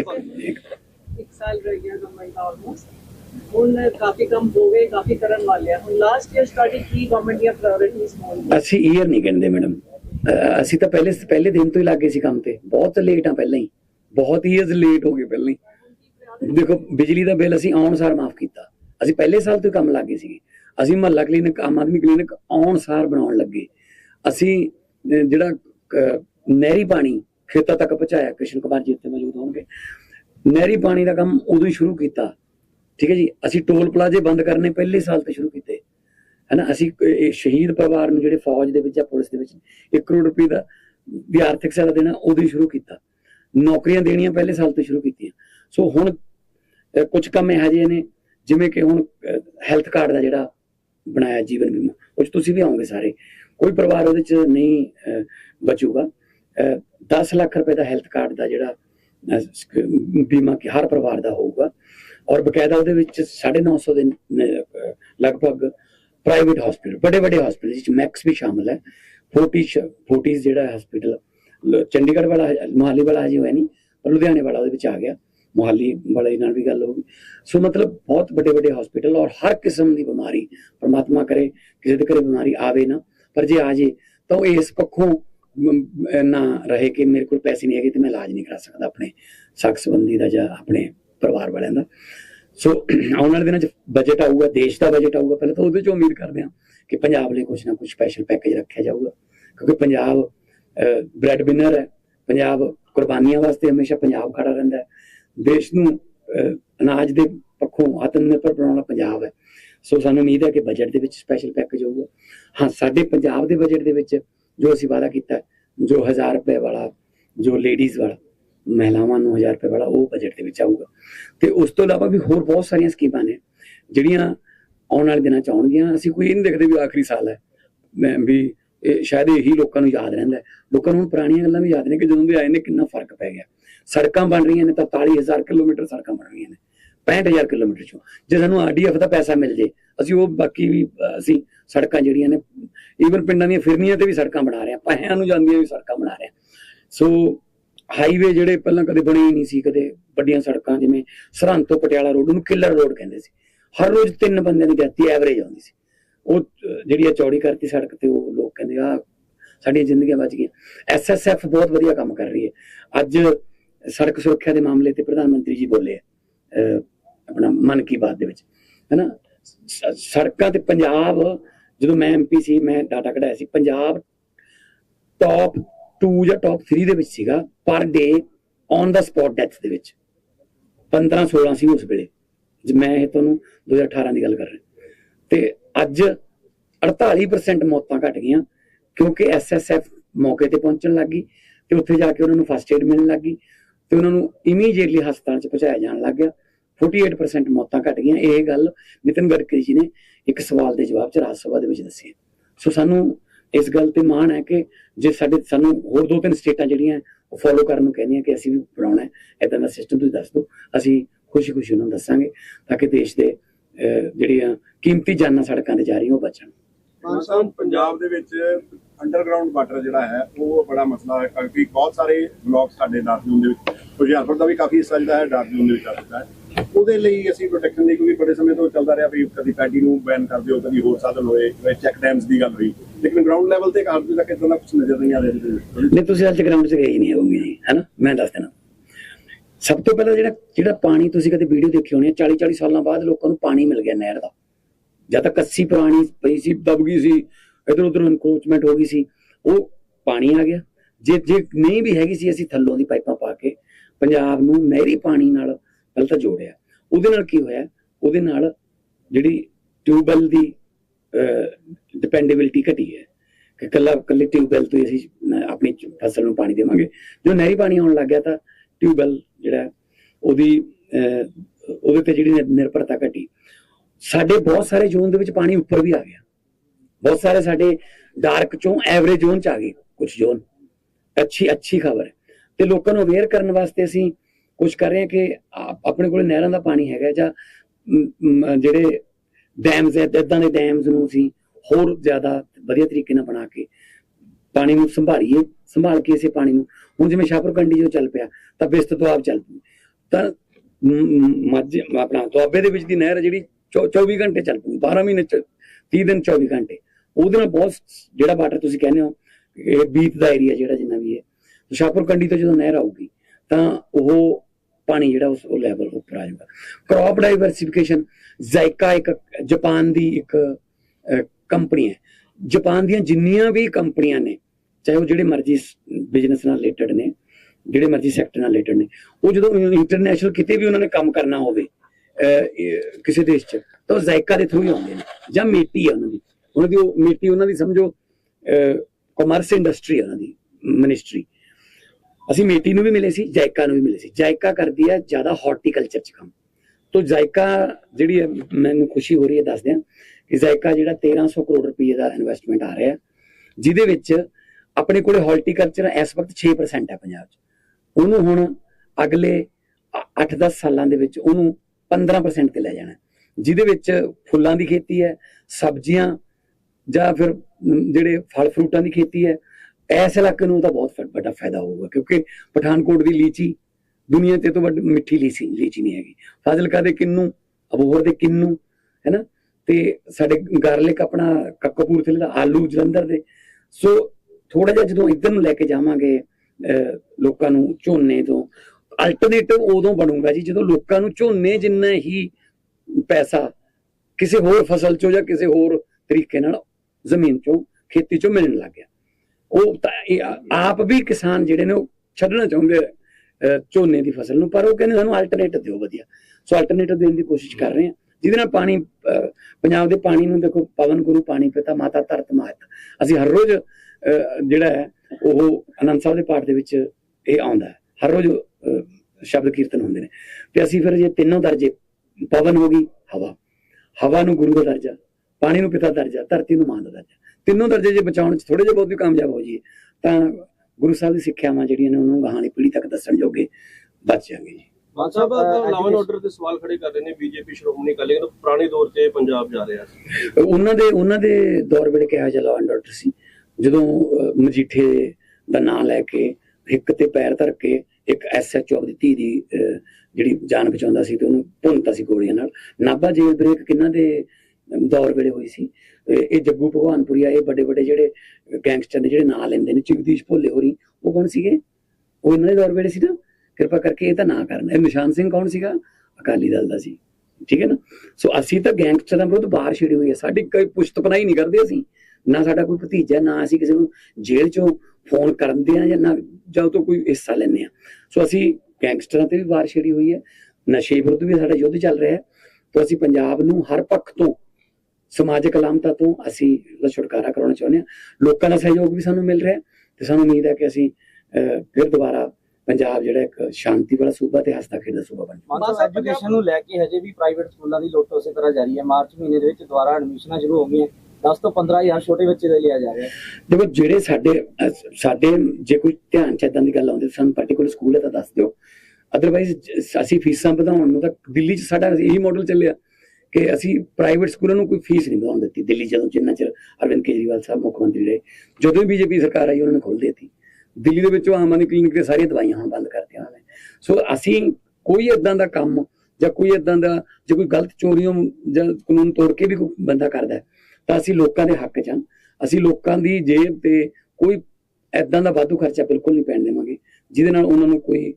ਇੱਕ ਸਾਲ ਰਹਿ ਗਿਆ ਗਵਰਨਮੈਂਟ ਆਲਮੋਸਟ ਹੁਣ ਕਾਫੀ ਕੰਮ ਹੋ ਗਏ ਕਾਫੀ ਕਰਨ ਵਾਲੇ ਆ। ਹੁਣ ਲਾਸਟ ਈਅਰ ਸਟਾਰਟਿੰਗ ਕੀ ਗਵਰਨਮੈਂਟ ਦੀਆਂ ਪ੍ਰਾਇੋਰਟੀਜ਼ ਹੋਣਗੀਆਂ ਅਸੀਂ ਈਅਰ ਨਹੀਂ ਕਹਿੰਦੇ ਮੈਡਮ ਅਸੀਂ ਤਾਂ ਪਹਿਲੇ ਪਹਿਲੇ ਦਿਨ ਤੋਂ ਹੀ ਲੱਗੇ ਸੀ ਕੰਮ ਤੇ। ਬਹੁਤ ਲੇਟ ਆ ਪਹਿਲਾਂ ਹੀ। ਬਹੁਤ ਈਅਰਸ ਲੇਟ ਹੋ ਗਏ ਪਹਿਲਾਂ ਹੀ। ਦੇਖੋ ਬਿਜਲੀ ਦਾ ਬਿੱਲ ਅਸੀਂ ਆਉਣ ਸਾਰ ਮਾਫ ਕੀਤਾ। ਅਸੀਂ ਪਹਿਲੇ ਸਾਲ ਤੋਂ ਹੀ ਕੰਮ ਲੱਗੇ ਸੀਗੇ। ਅਸੀਂ ਮਹੱਲਾ ਕਲੀਨਿਕ ਆਮ ਆਦਮੀ ਕਲੀਨਿਕ ਆਉਣ ਸਾਰ ਬਣਾਉਣ ਲੱਗੇ। ਅਸੀਂ ਜਿਹੜਾ ਨਹਿਰੀ ਪਾਣੀ ਖੇਤਾਂ ਤੱਕ ਪਹੁੰਚਾਇਆ ਕ੍ਰਿਸ਼ਨ ਕੁਮਾਰ ਜੀ ਇੱਥੇ ਮੌਜੂਦ ਹੋਣਗੇ। ਨਹਿਰੀ ਪਾਣੀ ਦਾ ਕੰਮ ਉਦੋਂ ਹੀ ਸ਼ੁਰੂ ਕੀਤਾ। ਠੀਕ ਹੈ ਜੀ? ਅਸੀਂ ਟੋਲ ਪਲਾਜ਼ੇ ਬੰਦ ਕਰਨੇ ਪਹਿਲੇ ਸਾਲ ਤੋਂ ਸ਼ੁਰੂ ਕੀਤੇ। ਹਨਾ? ਅਸੀਂ ਸ਼ਹੀਦ ਪਰਿਵਾਰ ਨੂੰ ਜਿਹੜੇ ਫੌਜ ਦੇ ਵਿੱਚ ਜਾਂ ਪੁਲਿਸ ਦੇ ਵਿੱਚ 1 ਕਰੋੜ ਰੁਪਏ ਦਾ ਵੀ ਆਰਥਿਕ ਸਹਾਇਤਾ ਦੇਣਾ ਉਦੋਂ ਹੀ ਸ਼ੁਰੂ ਕੀਤਾ। ਨੌਕਰੀਆਂ ਦੇਣੀਆਂ ਪਹਿਲੇ ਸਾਲ ਤੋਂ ਸ਼ੁਰੂ ਕੀਤੀਆਂ। ਸੋ ਹੁਣ ਅ, ਕੁਝ ਕੰਮ ਇਹੋ ਜਿਹੇ ਨੇ ਜਿਵੇਂ ਕਿ ਹੁਣ ਹੈਲਥ ਕਾਰਡ ਦਾ ਜਿਹੜਾ ਬਣਾਇਆ ਜੀਵਨ ਬੀਮਾ। ਉਹ ਤੁਸੀਂ ਵੀ ਆਉਂਗੇ ਸਾਰੇ। ਕੋਈ ਪਰਿਵਾਰ ਉਹਦੇ ਚ ਨਹੀਂ ਬਚੂਗਾ। ਅ, 10 ਲੱਖ ਰੁਪਏ ਦਾ ਹੈਲਥ ਕਾਰਡ ਦਾ ਜਿਹੜਾ ਬੀਮਾ ਕਿ ਹਰ ਪਰਿਵਾਰ ਦਾ ਹੋਊਗਾ। ਔਰ ਬਕਾਇਦਾ ਉਹਦੇ ਵਿੱਚ 950 ਦੇ ਨ- ਅ, ਲਗਭਗ ਪ੍ਰਾਈਵੇਟ ਹਸਪੀਟਲ ਵੱਡੇ ਵੱਡੇ ਹਸਪੀਟਲ ਜਿਸ ਮੈਕਸ ਵੀ ਸ਼ਾਮਲ ਹੈ। 40 40 ਜਿਹੜਾ ਹਸਪੀਟਲ ਚੰਡੀਗੜ੍ਹ ਵਾਲਾ ਮੋਹਾਲੀ ਵਾਲਾ ਹਜੇ ਹੋਇਆ ਨਹੀਂ ਪਰ ਲੁਧਿਆਣੇ ਵਾਲਾ ਉਹਦੇ ਵਿੱਚ ਆ ਗਿਆ। ਮੋਹਾਲੀ ਵਾਲੇ ਨਾਲ ਵੀ ਗੱਲ ਹੋ ਗਈ। ਸੋ ਮਤਲਬ ਬਹੁਤ ਵੱਡੇ ਵੱਡੇ ਹਸਪੀਟਲ ਔਰ ਹਰ ਕਿਸਮ ਦੀ ਬਿਮਾਰੀ ਪਰਮਾਤਮਾ ਕਰੇ ਕਿਸੇ ਦੇ ਘਰੇ ਬਿਮਾਰੀ ਆਵੇ ਨਾ ਪਰ ਜੇ ਆ ਜੇ, ਤਾਂ ਉਹ ਇਸ ਪੱਖੋਂ ਨਾ ਰਹੇ ਕਿ ਮੇਰੇ ਕੋਲ ਪੈਸੇ ਨਹੀਂ ਹੈਗੇ ਤੇ ਮੈਂ ਇਲਾਜ ਨਹੀਂ ਕਰਾ ਸਕਦਾ ਆਪਣੇ ਸਾਖ ਸੰਬੰਧੀ ਦਾ ਜਾਂ ਆਪਣੇ ਪਰਿਵਾਰ ਵਾਲਿਆਂ ਦਾ। ਸੋ ਆਉਣ ਵਾਲੇ ਦਿਨਾਂ 'ਚ ਬਜਟ ਆਊਗਾ, ਦੇਸ਼ ਦਾ ਬਜਟ ਆਊਗਾ ਪਹਿਲਾਂ ਤਾਂ ਉਹਦੇ 'ਚ ਉਮੀਦ ਕਰਦੇ ਹਾਂ ਕਿ ਪੰਜਾਬ ਲਈ ਕੁਝ ਨਾ ਕੁਝ ਸਪੈਸ਼ਲ ਪੈਕੇਜ ਰੱਖਿਆ ਜਾਊਗਾ। ਕਿਉਂਕਿ ਪੰਜਾਬ ਬ੍ਰੈਡ ਵਿਨਰ ਹੈ। ਪੰਜਾਬ ਕੁਰਬਾਨੀਆਂ ਵਾਸਤੇ ਹਮੇਸ਼ਾ ਪੰਜਾਬ ਖੜਾ ਰਹਿੰਦਾ ਹੈ। ਦੇਸ਼ ਨੂੰ ਅਨਾਜ ਦੇ ਪੱਖੋਂ ਆਤਮ ਨਿਰਭਰ ਬਣਾਉਣਾ ਪੰਜਾਬ ਹੈ। ਸੋ ਸਾਨੂੰ ਉਮੀਦ ਹੈ ਕਿ ਬਜਟ ਦੇ ਵਿੱਚ ਸਪੈਸ਼ਲ ਪੈਕੇਜ ਹੋਊਗਾ। ਹਾਂ, ਸਾਡੇ ਪੰਜਾਬ ਦੇ ਬਜਟ ਦੇ ਵਿੱਚ ਜੋ ਅਸੀਂ ਵਾਅਦਾ ਕੀਤਾ, ਜੋ 1000 ਰੁਪਏ ਵਾਲਾ, ਜੋ ਲੇਡੀਜ਼ ਵਾਲਾ, ਮਹਿਲਾਵਾਂ ਨੂੰ 1000 ਰੁਪਏ ਵਾਲਾ, ਉਹ ਬਜਟ ਦੇ ਵਿੱਚ ਆਊਗਾ। ਤੇ ਉਸ ਤੋਂ ਇਲਾਵਾ ਵੀ ਹੋਰ ਬਹੁਤ ਸਾਰੀਆਂ ਸਕੀਮਾਂ ਨੇ, ਜਿਹੜੀਆਂ ਆਉਣ ਵਾਲੇ ਦਿਨਾਂ ਚ ਆਉਣਗੀਆਂ। ਅਸੀਂ ਕੋਈ ਇਹ ਨਹੀਂ ਦੇਖਦੇ ਵੀ ਆਖਰੀ ਸਾਲ ਹੈ। ਵੀ ਇਹ ਸ਼ਾਇਦ ਇਹੀ ਲੋਕਾਂ ਨੂੰ ਯਾਦ ਰਹਿੰਦਾ ਲੋਕਾਂ ਨੂੰ ਪੁਰਾਣੀਆਂ ਗੱਲਾਂ ਵੀ ਯਾਦ ਨੇ ਕਿ ਜਦੋਂ ਦੇ ਆਏ ਨੇ ਕਿੰਨਾ ਫ਼ਰਕ ਪੈ ਗਿਆ। ਸੜਕਾਂ ਬਣ ਰਹੀਆਂ ਨੇ ਤਾਂ 43000 ਕਿਲੋਮੀਟਰ ਸੜਕਾਂ ਬਣ ਰਹੀਆਂ 65000 ਕਿਲੋਮੀਟਰ ਚੋਂ ਜੇ ਸਾਨੂੰ ਆਰਡੀਐਫ ਦਾ ਪੈਸਾ ਮਿਲ ਜੇ ਅਸੀਂ ਉਹ ਬਾਕੀ ਵੀ ਅਸੀਂ ਸੜਕਾਂ ਜਿਹੜੀਆਂ ਨੇ ਈਵਨ ਪਿੰਡਾਂ ਦੀਆਂ ਫਿਰਨੀਆਂ ਤੇ ਵੀ ਸੜਕਾਂ ਬਣਾ ਰਹੇ ਹਾਂ ਪੈਸਿਆਂ ਨੂੰ ਜਾਂਦੀਆਂ ਵੀ ਸੜਕਾਂ ਬਣਾ ਰਹੇ ਹਾਂ। ਸੋ ਹਾਈਵੇ ਜਿਹੜੇ ਪਹਿਲਾਂ ਕਦੇ ਬਣੇ ਹੀ ਨਹੀਂ ਸੀ ਕਦੇ ਵੱਡੀਆਂ ਸੜਕਾਂ ਜਿਵੇਂ ਸਰਹੰਦ ਤੋਂ ਪਟਿਆਲਾ ਰੋਡ ਨੂੰ ਕਿਲਰ ਰੋਡ ਕਹਿੰਦੇ ਸੀ। ਹਰ ਰੋਜ਼ ਤਿੰਨ ਬੰਦਿਆਂ ਦੀ ਡੈਥ ਐਵਰੇਜ ਆਉਂਦੀ ਸੀ। ਉਹ ਜਿਹੜੀ ਆ ਚੌੜੀ ਕਰਤੀ ਸੜਕ ਤੇ ਉਹ ਲੋਕ ਕਹਿੰਦੇ ਆ ਸਾਡੀਆਂ ਜ਼ਿੰਦਗੀਆਂ ਬਚ ਗਈਆਂ। ਐਸਐਸਐਫ ਬਹੁਤ ਵਧੀਆ ਕੰਮ ਕਰ ਰਹੀ ਹੈ। ਅੱਜ ਸੜਕ ਸੁਰੱਖਿਆ ਦੇ ਮਾਮਲੇ ਤੇ ਪ੍ਰਧਾਨ ਮੰਤਰੀ ਜੀ ਬੋਲੇ ਆ, ਆਪਣਾ ਮਨ ਕੀ ਬਾਤ ਦੇ ਵਿੱਚ, ਹੈਨਾ? ਸੜਕਾਂ ਤੇ ਪੰਜਾਬ, ਜਦੋਂ ਮੈਂ ਐਮਪੀ ਸੀ, ਮੈਂ ਡਾਟਾ ਕਢਾਇਆ ਸੀ, ਪੰਜਾਬ ਟੌਪ 2 ਜਾਂ ਟੌਪ 3 ਦੇ ਵਿੱਚ ਸੀਗਾ ਪਰ dead on the spot death ਦੇ ਵਿੱਚ। 15 16 ਸੀ ਉਸ ਵੇਲੇ, ਜੇ ਮੈਂ ਇਹ ਤੁਹਾਨੂੰ 2018 ਦੀ ਗੱਲ ਕਰ ਰਿਹਾ। ਤੇ ਅੱਜ 48% ਮੌਤਾਂ ਘਟ ਗਈਆਂ, ਕਿਉਂਕਿ ਐਸਐਸਐਫ ਮੌਕੇ ਤੇ ਪਹੁੰਚਣ ਲੱਗੀ ਤੇ ਉੱਥੇ ਜਾ ਕੇ ਉਹਨਾਂ ਨੂੰ ਫਸਟ ਏਡ ਮਿਲਣ ਲੱਗੀ ਤੇ ਉਹਨਾਂ ਨੂੰ ਇਮੀਡੀਏਟਲੀ ਹਸਪਤਾਲ 'ਚ ਪਹੁੰਚਾਇਆ ਜਾਣ ਲੱਗ ਗਿਆ। 48% ਮੌਤਾਂ ਘਟ ਗਈਆਂ। ਇਹ ਗੱਲ ਨਿਤਿਨ ਗਡਕਰੀ ਜੀ ਨੇ ਇੱਕ ਸਵਾਲ ਦੇ ਜਵਾਬ 'ਚ ਰਾਜ ਸਭਾ ਦੇ ਵਿੱਚ ਦੱਸੀ ਸੋ ਸਾਨੂੰ ਇਸ ਗੱਲ ਤੇ ਮਾਣ ਹੈ ਕਿ ਜੇ ਸਾਡੇ ਸਾਨੂੰ ਹੋਰ ਦੋ ਤਿੰਨ ਸਟੇਟਾਂ ਜਿਹੜੀਆਂ ਉਹ ਫੋਲੋ ਕਰਨ ਨੂੰ ਕਹਿੰਦੀਆਂ ਕਿ ਅਸੀਂ ਵੀ ਬਣਾਉਣਾ ਹੈ। ਇਦਾਂ ਦਾ ਸਿਸਟਮ ਤੁਸੀਂ ਦੱਸ ਦਿਓ। ਅਸੀਂ ਖੁਸ਼ੀ-ਖੁਸ਼ੀ ਉਹਨਾਂ ਨੂੰ ਦੱਸਾਂਗੇ ਤਾਂ ਕਿ ਦੇਸ਼ ਦੇ ਜਿਹੜੀਆਂ ਕੀਮਤੀ ਜਾਨਾਂ ਸੜਕਾਂ ਤੇ ਜਾ ਰਹੀਆਂ, ਉਹ ਬਚਣ। ਸਾਹਿਬ ਪੰਜਾਬ ਦੇ ਵਿੱਚ ਅੰਡਰਗਰਾਉਂਡ ਵਾਟਰ ਜਿਹੜਾ ਹੈ, ਉਹ ਬੜਾ ਮਸਲਾ ਹੈ। ਕਿਉਂਕਿ ਬਹੁਤ ਸਾਰੇ ਬਲਾਕ ਸਾਡੇ ਡਾਰਕ ਦੇ ਵਿੱਚ, ਹੁਸ਼ਿਆਰਪੁਰ ਦਾ ਵੀ ਕਾਫੀ ਹਿੱਸਾ ਜਿਹੜਾ ਹੈ ਡਾਰਕ ਦੇ ਵਿੱਚ ਆ ਚੁੱਕਾ ਹੈ। ਉਹਦੇ ਲਈ ਅਸੀਂ ਪ੍ਰੋਟੈਕਸ਼ਨ ਲਈ ਕਿਉਂਕਿ ਬੜੇ ਸਮੇਂ ਤੋਂ ਚੱਲਦਾ ਰਿਹਾ ਵੀ ਕਦੀ ਪੈਡੀ ਨੂੰ ਬੈਨ ਕਰ ਦਿਓ, ਕਦੀ ਹੋਰ ਸਾਧਨ ਹੋਏ ਚੈੱਕ ਡੈਮਸ ਦੀ ਗੱਲ ਹੋਈ। ਲੇਕਿਨ ਗਰਾਊਂਡ ਲੈਵਲ ਤੇ ਕਾਰਜ ਤੱਕ ਇਦਾਂ ਦਾ ਕੁਝ ਨਜ਼ਰ ਨਹੀਂ ਆ ਰਿਹਾ ਨਹੀਂ, ਤੁਸੀਂ ਅੱਜ ਗਰਾਊਂਡ 'ਚ ਗਏ ਨਹੀਂ ਹੋਗੇ ਜੀ ਹੈਨਾ ਮੈਂ ਦੱਸ ਦੇਣਾ ਸਭ ਤੋਂ ਪਹਿਲਾਂ ਜਿਹੜਾ ਜਿਹੜਾ ਪਾਣੀ ਤੁਸੀਂ ਕਦੇ ਵੀਡੀਓ ਦੇਖੀ ਹੋਣੀ 40 40 ਸਾਲਾਂ ਬਾਅਦ ਲੋਕਾਂ ਨੂੰ ਪਾਣੀ ਮਿਲ ਗਿਆ ਨਹਿਰ ਦਾ। ਜਾਂ ਤਾਂ ਕੱਸੀ ਪੁਰਾਣੀ ਪਈ ਸੀ, ਦਬ ਗਈ ਸੀ, ਇਧਰ ਉਧਰ ਇਨਕਰੋਚਮੈਂਟ ਹੋ ਗਈ ਸੀ, ਉਹ ਪਾਣੀ ਆ ਗਿਆ। ਜੇ ਜੇ ਨਹੀਂ ਵੀ ਹੈਗੀ ਸੀ, ਅਸੀਂ ਥੱਲੋਂ ਦੀ ਪਾਈਪਾਂ ਪਾ ਕੇ ਪੰਜਾਬ ਨੂੰ ਨਹਿਰੀ ਪਾਣੀ ਨਾਲ ਪਹਿਲਾਂ ਤਾਂ ਜੋੜਿਆ। ਉਹਦੇ ਨਾਲ ਕੀ ਹੋਇਆ? ਉਹਦੇ ਨਾਲ ਜਿਹੜੀ ਟਿਊਬਵੈਲ ਦੀ ਡਿਪੈਂਡੇਬਿਲਟੀ ਘਟੀ ਹੈ। ਕਿ ਕੱਲਾ ਕੱਲੇ ਟਿਊਬਵੈਲ ਤੋਂ ਹੀ ਅਸੀਂ ਆਪਣੀ ਫਸਲ ਨੂੰ ਪਾਣੀ ਦੇਵਾਂਗੇ। ਜੋ ਨਹਿਰੀ ਪਾਣੀ ਆਉਣ ਲੱਗ ਗਿਆ ਤਾਂ ਟਿਊਬਵੈਲ ਜਿਹੜਾ ਉਹਦੀ ਉਹਦੇ ਤੇ ਜਿਹੜੀ ਨਿਰ- ਨਿਰਭਰਤਾ ਘਟੀ। ਸਾਡੇ ਬਹੁਤ ਸਾਰੇ ਜ਼ੋਨ ਦੇ ਵਿੱਚ ਪਾਣੀ ਉੱਪਰ ਵੀ ਆ ਗਿਆ। ਬਹੁਤ ਸਾਰੇ ਸਾਡੇ ਡਾਰਕ ਚੋਂ ਐਵਰੇਜ ਜ਼ੋਨ ਚ ਆ ਗਏ ਕੁਝ ਜ਼ੋਨ। ਅੱਛੀ ਅੱਛੀ ਖਬਰ ਹੈ। ਤੇ ਲੋਕਾਂ ਨੂੰ ਅਵੇਅਰ ਕਰਨ ਵਾਸਤੇ ਅਸੀਂ ਕੁਝ ਕਰ ਰਹੇ ਹਾਂ ਕਿ ਆਪਣੇ ਕੋਲ ਨਹਿਰਾਂ ਦਾ ਪਾਣੀ ਹੈਗਾ ਜਾਂ ਜਿਹੜੇ ਡੈਮਸ ਹੈ ਇਦਾਂ ਦੇ ਡੈਮਸ ਨੂੰ ਅਸੀਂ ਹੋਰ ਜ਼ਿਆਦਾ ਵਧੀਆ ਤਰੀਕੇ ਨਾਲ ਬਣਾ ਕੇ ਪਾਣੀ ਨੂੰ ਸੰਭਾਲੀਏ, ਸੰਭਾਲ ਕੇ ਇਸੇ ਪਾਣੀ ਨੂੰ। ਹੁਣ ਜਿਵੇਂ ਸ਼ਾਹਪੁਰ ਕੰਡੀ ਜੋ ਚੱਲ ਪਿਆ, ਤਾਂ ਬਿਸਤ ਤੋਂ ਆਪ ਚੱਲ ਪਈ। ਤਾਂ ਮੱਝ, ਆਪਣਾ ਦੁਆਬੇ ਦੇ ਵਿੱਚ ਦੀ ਨਹਿਰ ਜਿਹੜੀ 24 ਘੰਟੇ ਚੱਲ ਪਈ 12 ਮਹੀਨੇ ਚ 30 ਦਿਨ 24 ਘੰਟੇ। ਉਹਦੇ ਨਾਲ ਬਹੁਤ ਜਿਹੜਾ ਵਾਟਰ ਤੁਸੀਂ ਕਹਿੰਦੇ ਹੋ, ਇਹ ਬੀਤ ਦਾ ਏਰੀਆ ਜਿਹੜਾ ਜਿੰਨਾ ਵੀ ਹੈ, ਸ਼ਾਹਪੁਰ ਕੰਡੀ ਤੋਂ ਜਦੋਂ ਨਹਿਰ ਆਊਗੀ, ਤਾਂ ਉਹ ਪਾਣੀ ਜਿਹੜਾ ਉਸ ਲੈਵਲ ਉੱਪਰ ਆ ਜਾਊਗਾ। ਕ੍ਰੌਪ ਡਾਈਵਰਸਿਫਿਕੇਸ਼ਨ ਜ਼ਾਇਕਾ ਇੱਕ ਜਾਪਾਨ ਦੀ ਇੱਕ ਕੰਪਨੀ ਹੈ। ਜਾਪਾਨ ਦੀਆਂ ਜਿੰਨੀਆਂ ਵੀ ਕੰਪਨੀਆਂ ਨੇ, ਚਾਹੇ ਉਹ ਜਿਹੜੇ ਮਰਜ਼ੀ ਬਿਜ਼ਨਸ ਨਾਲ ਰਿਲੇਟਡ ਨੇ, ਜਿਹੜੇ ਮਰਜ਼ੀ ਸੈਕਟਰ ਨਾਲ ਰਿਲੇਟਡ ਨੇ, ਉਹ ਜਦੋਂ ਇੰਟਰਨੈਸ਼ਨਲ ਕਿਤੇ ਵੀ ਉਹਨਾਂ ਨੇ ਕੰਮ ਕਰਨਾ ਹੋਵੇ ਕਿਸੇ ਦੇਸ਼ 'ਚ, ਤਾਂ ਉਹ ਜ਼ਾਇਕਾ ਦੇ ਥਰੂ ਹੀ ਆਉਂਦੇ ਨੇ, ਜਾਂ ਮੇਟੀ ਆ ਉਹਨਾਂ ਦੀ। ਉਹਨਾਂ ਦੀ ਉਹ ਮੇਟੀ ਉਹਨਾਂ ਦੀ ਸਮਝੋ ਕਮਰਸ ਇੰਡਸਟਰੀ ਆ ਉਹਨਾਂ ਦੀ ਮਿਨਿਸਟਰੀ ਅਸੀਂ ਮੇਟੀ ਨੂੰ ਵੀ ਮਿਲੇ ਸੀ, ਜਾਇਕਾ ਨੂੰ ਵੀ ਮਿਲੇ ਸੀ। ਜਾਇਕਾ ਕਰਦੀ ਹੈ ਜ਼ਿਆਦਾ ਹਾਰਟੀਕਲਚਰ 'ਚ ਕੰਮ। ਤੋਂ ਜਾਇਕਾ ਜਿਹੜੀ ਹੈ, ਮੈਨੂੰ ਖੁਸ਼ੀ ਹੋ ਰਹੀ ਹੈ ਦੱਸਦਿਆਂ ਕਿ ਜਾਇਕਾ ਜਿਹੜਾ 1300 ਕਰੋੜ ਰੁਪਏ ਦਾ ਇਨਵੈਸਟਮੈਂਟ ਆ ਰਿਹਾ, ਜਿਹਦੇ ਵਿੱਚ ਆਪਣੇ ਕੋਲੇ ਹਾਰਟੀਕਲਚਰ ਇਸ ਵਕਤ 6% ਹੈ ਪੰਜਾਬ 'ਚ। ਉਹਨੂੰ ਹੁਣ ਅਗਲੇ 8-10 ਸਾਲਾਂ ਦੇ ਵਿੱਚ ਉਹਨੂੰ 15% ਤੇ ਲੈ ਜਾਣਾ। ਜਿਹਦੇ ਵਿੱਚ ਫੁੱਲਾਂ ਦੀ ਖੇਤੀ ਹੈ ਸਬਜ਼ੀਆਂ ਜਾਂ ਫਿਰ ਜਿਹੜੇ ਫਲ ਫਰੂਟਾਂ ਦੀ ਖੇਤੀ ਹੈ ਇਸ ਇਲਾਕੇ ਨੂੰ ਤਾਂ ਬਹੁਤ ਵੱਡਾ ਫਾਇਦਾ ਹੋਊਗਾ ਕਿਉਂਕਿ ਪਠਾਨਕੋਟ ਦੀ ਲੀਚੀ ਦੁਨੀਆ ਤੇ ਤੋਂ ਵੱਡੀ ਮਿੱਠੀ ਲੀਚੀ ਲੀਚੀ ਨਹੀਂ ਹੈਗੀ। ਫਾਜ਼ਿਲਕਾ ਦੇ ਕਿੰਨੂ ਅਬੋਹਰ ਦੇ ਕਿੰਨੂ ਹੈਨਾ ਤੇ ਸਾਡੇ ਗਾਰਲਿਕ ਆਪਣਾ ਕ- ਕਪੂਰਥਲੇ ਦਾ ਆਲੂ ਜਲੰਧਰ ਦੇ। ਸੋ ਥੋੜਾ ਜਿਹਾ ਜਦੋਂ ਇੱਧਰ ਨੂੰ ਲੈ ਕੇ ਜਾਵਾਂਗੇ ਅਹ, ਲੋਕਾਂ ਨੂੰ ਝੋਨੇ ਤੋਂ ਅਲਟਰਨੇਟਿਵ ਉਦੋਂ ਬਣੂਗਾ ਜੀ ਜਦੋਂ ਲੋਕਾਂ ਨੂੰ ਝੋਨੇ ਜਿੰਨਾ ਹੀ ਪੈਸਾ ਕਿਸੇ ਹੋਰ ਫਸਲ ਚੋਂ ਜਾਂ ਕਿਸੇ ਹੋਰ ਤਰੀਕੇ ਨਾਲ ਜ਼ਮੀਨ ਚੋਂ ਖੇਤੀ ਚੋਂ ਮਿਲਣ ਲੱਗ ਗਿਆ। ਉਹ ਆਪ ਵੀ ਕਿਸਾਨ ਜਿਹੜੇ ਨੇ ਉਹ ਛੱਡਣਾ ਚਾਹੁੰਦੇ ਆ, ਝੋਨੇ ਦੀ ਫਸਲ ਨੂੰ ਪਰ ਉਹ ਕਹਿੰਦੇ ਸਾਨੂੰ ਅਲਟਰਨੇਟਿਵ ਦਿਓ ਵਧੀਆ। ਸੋ ਅਲਟਰਨੇਟਿਵ ਦੇਣ ਦੀ ਕੋਸ਼ਿਸ਼ ਕਰ ਰਹੇ ਹਾਂ ਜਿਹਦੇ ਨਾਲ ਪਾਣੀ ਅਹ, ਪੰਜਾਬ ਦੇ ਪਾਣੀ ਨੂੰ ਦੇਖੋ ਪਵਨ ਗੁਰੂ ਪਾਣੀ ਪਿਤਾ ਮਾਤਾ ਧਰਤ ਮਾਤ। ਅਸੀਂ ਹਰ ਰੋਜ਼ ਅਹ, ਜਿਹੜਾ ਹੈ ਉਹ ਅਨੰਦ ਸਾਹਿਬ ਦੇ ਪਾਠ ਦੇ ਵਿੱਚ ਇਹ ਆਉਂਦਾ ਹੈ। ਹਰ ਰੋਜ਼ ਸ਼ਬਦ ਕੀਰਤਨ ਹੁੰਦੇ ਨੇ। ਤੇ ਅਸੀਂ ਫਿਰ ਜੇ ਤਿੰਨੋਂ ਦਰਜੇ ਪਵਨ ਹੋ ਗਈ ਹਵਾ। ਹਵਾ ਨੂੰ ਗੁਰੂ ਦਾ ਦਰਜਾ ਪਾਣੀ ਨੂੰ ਪਿਤਾ ਦਰਜਾ ਧਰਤੀ ਨੂੰ ਮਾਂ ਦਾ ਦਰਜਾ। ਤਿੰਨੋਂ ਦਰਜੇ ਜੇ ਬਚਾਉਣ ਚ ਥੋੜੇ ਜਿਹਾ ਬਹੁਤ ਵੀ ਕਾਮਯਾਬ ਹੋ ਜਾਈਏ ਤਾਂ ਗੁਰੂ ਸਾਹਿਬ ਦੀ ਸਿੱਖਿਆਵਾਂ ਜਿਹੜੀਆਂ ਨੇ ਉਹਨੂੰ ਗਾਹਾਂ ਦੀ ਪੀੜ੍ਹੀ ਤੱਕ ਦੱਸਣ ਜੋਗੇ ਬਚ ਜਾਣਗੇ ਜੀ। ਮਾਨ ਸਾਹਿਬ ਲਾਵਨ ਆਰਡਰ ਤੇ ਸਵਾਲ ਖੜੇ ਕਰ ਰਹੇ ਨੇ ਬੀਜੇਪੀ ਸ਼੍ਰੋਮਣੀ ਅਕਾਲੀ ਦਲ ਪੁਰਾਣੇ ਦੌਰ 'ਚ ਪੰਜਾਬ ਜਾ ਰਿਹਾ ਸੀ। ਉਹਨਾਂ ਦੇ ਉਹਨਾਂ ਦੇ ਦੌਰ ਵੇਲੇ ਕਿਹਾ ਜਿਹਾ ਐਂਡ ਆਰਡਰ ਸੀ। ਜਦੋਂ ਮਜੀਠੇ ਦਾ ਨਾਂ ਲੈ ਕੇ ਹਿੱਕ ਤੇ ਪੈਰ ਧਰ ਕੇ ਇੱਕ ਐਸਐਚਓ ਆਪਦੀ ਧੀ ਦੀ ਜਿਹੜੀ ਜਾਨ ਬਚਾਉਂਦਾ ਸੀ ਤੇ ਉਹਨੂੰ ਭੁੰਨਤਾ ਸੀ ਗੋਲੀਆਂ ਨਾਲ। ਨਾਭਾ ਜੇਲ੍ਹ ਬ੍ਰੇਕ ਕਿੰਨਾ ਦੇ ਦੌਰ ਵੇਲੇ ਹੋਈ ਸੀ? ਇਹ ਜੱਗੂ ਭਗਵਾਨਪੁਰੀਆ ਇਹ ਵੱਡੇ ਵੱਡੇ ਜਿਹੜੇ ਗੈਂਗਸਟਰ ਨੇ, ਜਿਹੜੇ ਨਾਂ ਲੈਂਦੇ ਨੇ, ਜਗਦੀਸ਼ ਭੋਲੇ ਹੋਰੀ, ਉਹ ਕੌਣ ਸੀਗੇ? ਉਹ ਇਹਨਾਂ ਦੇ ਦੌਰ ਵੇਲੇ ਸੀ ਨਾ? ਕਿਰਪਾ ਕਰਕੇ ਇਹ ਤਾਂ ਨਾ ਕਰਨ। ਇਹ ਨਿਸ਼ਾਨ ਸਿੰਘ ਕੌਣ ਸੀਗਾ? ਅਕਾਲੀ ਦਲ ਦਾ ਸੀ। ਠੀਕ ਹੈ ਨਾ? ਸੋ ਅਸੀਂ ਤਾਂ ਗੈਂਗਸਟਰਾਂ ਵਿਰੁੱਧ ਬਾਹਰ ਛਿੜੀ ਹੋਈ ਹੈ। ਸਾਡੀ ਕੋਈ ਪੁਸ਼ਤਪਨਾਈ ਨਹੀਂ ਕਰਦੇ ਅਸੀਂ। ਨਾ ਸਾਡਾ ਕੋਈ ਭਤੀਜਾ, ਨਾ ਅਸੀਂ ਕਿਸੇ ਨੂੰ ਜੇਲ੍ਹ ਚੋਂ ਫੋਨ ਕਰਦੇ ਆ ਜਾਂ ਨਾ, ਜਾਂ ਤੋਂ ਕੋਈ ਹਿੱਸਾ ਲੈਂਦੇ ਆ। ਸੋ ਅਸੀਂ ਗੈਂਗਸਟਰਾਂ ਤੇ ਵੀ ਬਾਹਰ ਛਿੜੀ ਹੋਈ ਹੈ, ਨਸ਼ੇ ਵਿਰੁੱਧ ਵੀ ਸਾਡਾ ਯੁੱਧ ਚੱਲ ਰਿਹਾ ਹੈ। ਤਾਂ ਅਸੀਂ ਪੰਜਾਬ ਨੂੰ ਹਰ ਪੱਖ ਤੋਂ, ਸਮਾਜਿਕ ਅਲਾਮਤਾਂ ਤੋਂ ਅਸੀਂ ਇਹਦਾ ਛੁਟਕਾਰਾ ਕਰਾਉਣਾ ਚਾਹੁੰਦੇ ਹਾਂ। ਲੋਕਾਂ ਦਾ ਸਹਿਯੋਗ ਵੀ ਸਾਨੂੰ ਮਿਲ ਰਿਹਾ ਤੇ ਸਾਨੂੰ ਉਮੀਦ ਹੈ ਕਿ ਅਸੀਂ ਫਿਰ ਦੁਬਾਰਾ ਪੰਜਾਬ ਜਿਹੜਾ ਇੱਕ ਸ਼ਾਂਤੀ ਵਾਲਾ ਸੂਬਾ ਤੇ ਹੱਸਦਾ ਖੇਡਦਾ ਸੂਬਾ ਬਣ ਜਾਊ। ਮਾਨਸਾ ਐਜੂਕੇਸ਼ਨ ਨੂੰ ਲੈ ਕੇ ਹਜੇ ਵੀ ਪ੍ਰਾਈਵੇਟ ਸਕੂਲਾਂ ਦੀ ਲੁੱਟ ਉਸੇ ਤਰ੍ਹਾਂ ਜਾਰੀ ਹੈ। ਮਾਰਚ ਮਹੀਨੇ ਦੇ ਵਿੱਚ ਦੁਬਾਰਾ ਐਡਮਿਸ਼ਨਾਂ ਸ਼ੁਰੂ ਹੋ ਗਈਆਂ। 10 ਤੋਂ 15000 ਛੋਟੇ ਬੱਚੇ ਦਾ ਲਿਆ ਜਾ ਰਿਹਾ। ਦੇਖੋ, ਜਿਹੜੇ ਸਾਡੇ ਸਾਡੇ ਜੇ ਕੋਈ ਧਿਆਨ ਚ ਏਦਾਂ ਦੀ ਗੱਲ ਆਉਂਦੀ, ਸਾਨੂੰ ਪਾਰਟਿਕੂਲਰ ਸਕੂਲ ਹੈ ਤਾਂ ਦੱਸ ਦਿਓ। ਅਦਰਵਾਈਜ਼ ਅਸੀਂ ਫੀਸਾਂ ਵਧਾਉਣ ਨੂੰ ਤਾਂ ਦਿੱਲੀ 'ਚ ਸਾਡਾ ਇਹੀ ਮਾਡਲ ਚੱਲਿਆ ਕਿ ਅਸੀਂ ਪ੍ਰਾਈਵੇਟ ਸਕੂਲਾਂ ਨੂੰ ਕੋਈ ਫੀਸ ਨਹੀਂ ਵਧਾਉਣ ਦਿੱਤੀ। ਦਿੱਲੀ ਜਦੋਂ ਜਿੰਨਾ ਚਿਰ ਅਰਵਿੰਦ ਕੇਜਰੀਵਾਲ ਸਾਹਿਬ ਮੁੱਖ ਮੰਤਰੀ ਰਹੇ, ਜਦੋਂ ਵੀ ਬੀਜੇਪੀ ਸਰਕਾਰ ਆਈ, ਉਹਨਾਂ ਨੇ ਖੋਲ੍ਹ ਦਿੱਤੀ। ਦਿੱਲੀ ਦੇ ਵਿੱਚੋਂ ਆਮ ਆਦਮੀ ਕਲੀਨਿਕ ਦੇ ਸਾਰੀਆਂ ਦਵਾਈਆਂ ਹੁਣ ਬੰਦ ਕਰਤੀਆਂ ਉਹਨਾਂ ਨੇ। ਸੋ ਅਸੀਂ ਕੋਈ ਇਦਾਂ ਦਾ ਕੰਮ ਜਾਂ ਕੋਈ ਇਦਾਂ ਦਾ, ਜੇ ਕੋਈ ਗਲਤ ਚੋਰੀਆਂ ਜਾਂ ਕਾਨੂੰਨ ਤੋੜ ਕੇ ਵੀ ਕੋਈ ਬੰਦਾ ਕਰਦਾ ਤਾਂ ਅਸੀਂ ਲੋਕਾਂ ਦੇ ਹੱਕ 'ਚ ਹਾਂ। ਅਸੀਂ ਲੋਕਾਂ ਦੀ ਜੇਬ ਤੇ ਕੋਈ ਐਦਾਂ ਦਾ ਵਾਧੂ ਖਰਚਾ ਬਿਲਕੁਲ ਨਹੀਂ ਪੈਣ ਦੇਵਾਂਗੇ ਜਿਹਦੇ ਨਾਲ ਉਹਨਾਂ ਨੂੰ ਕੋਈ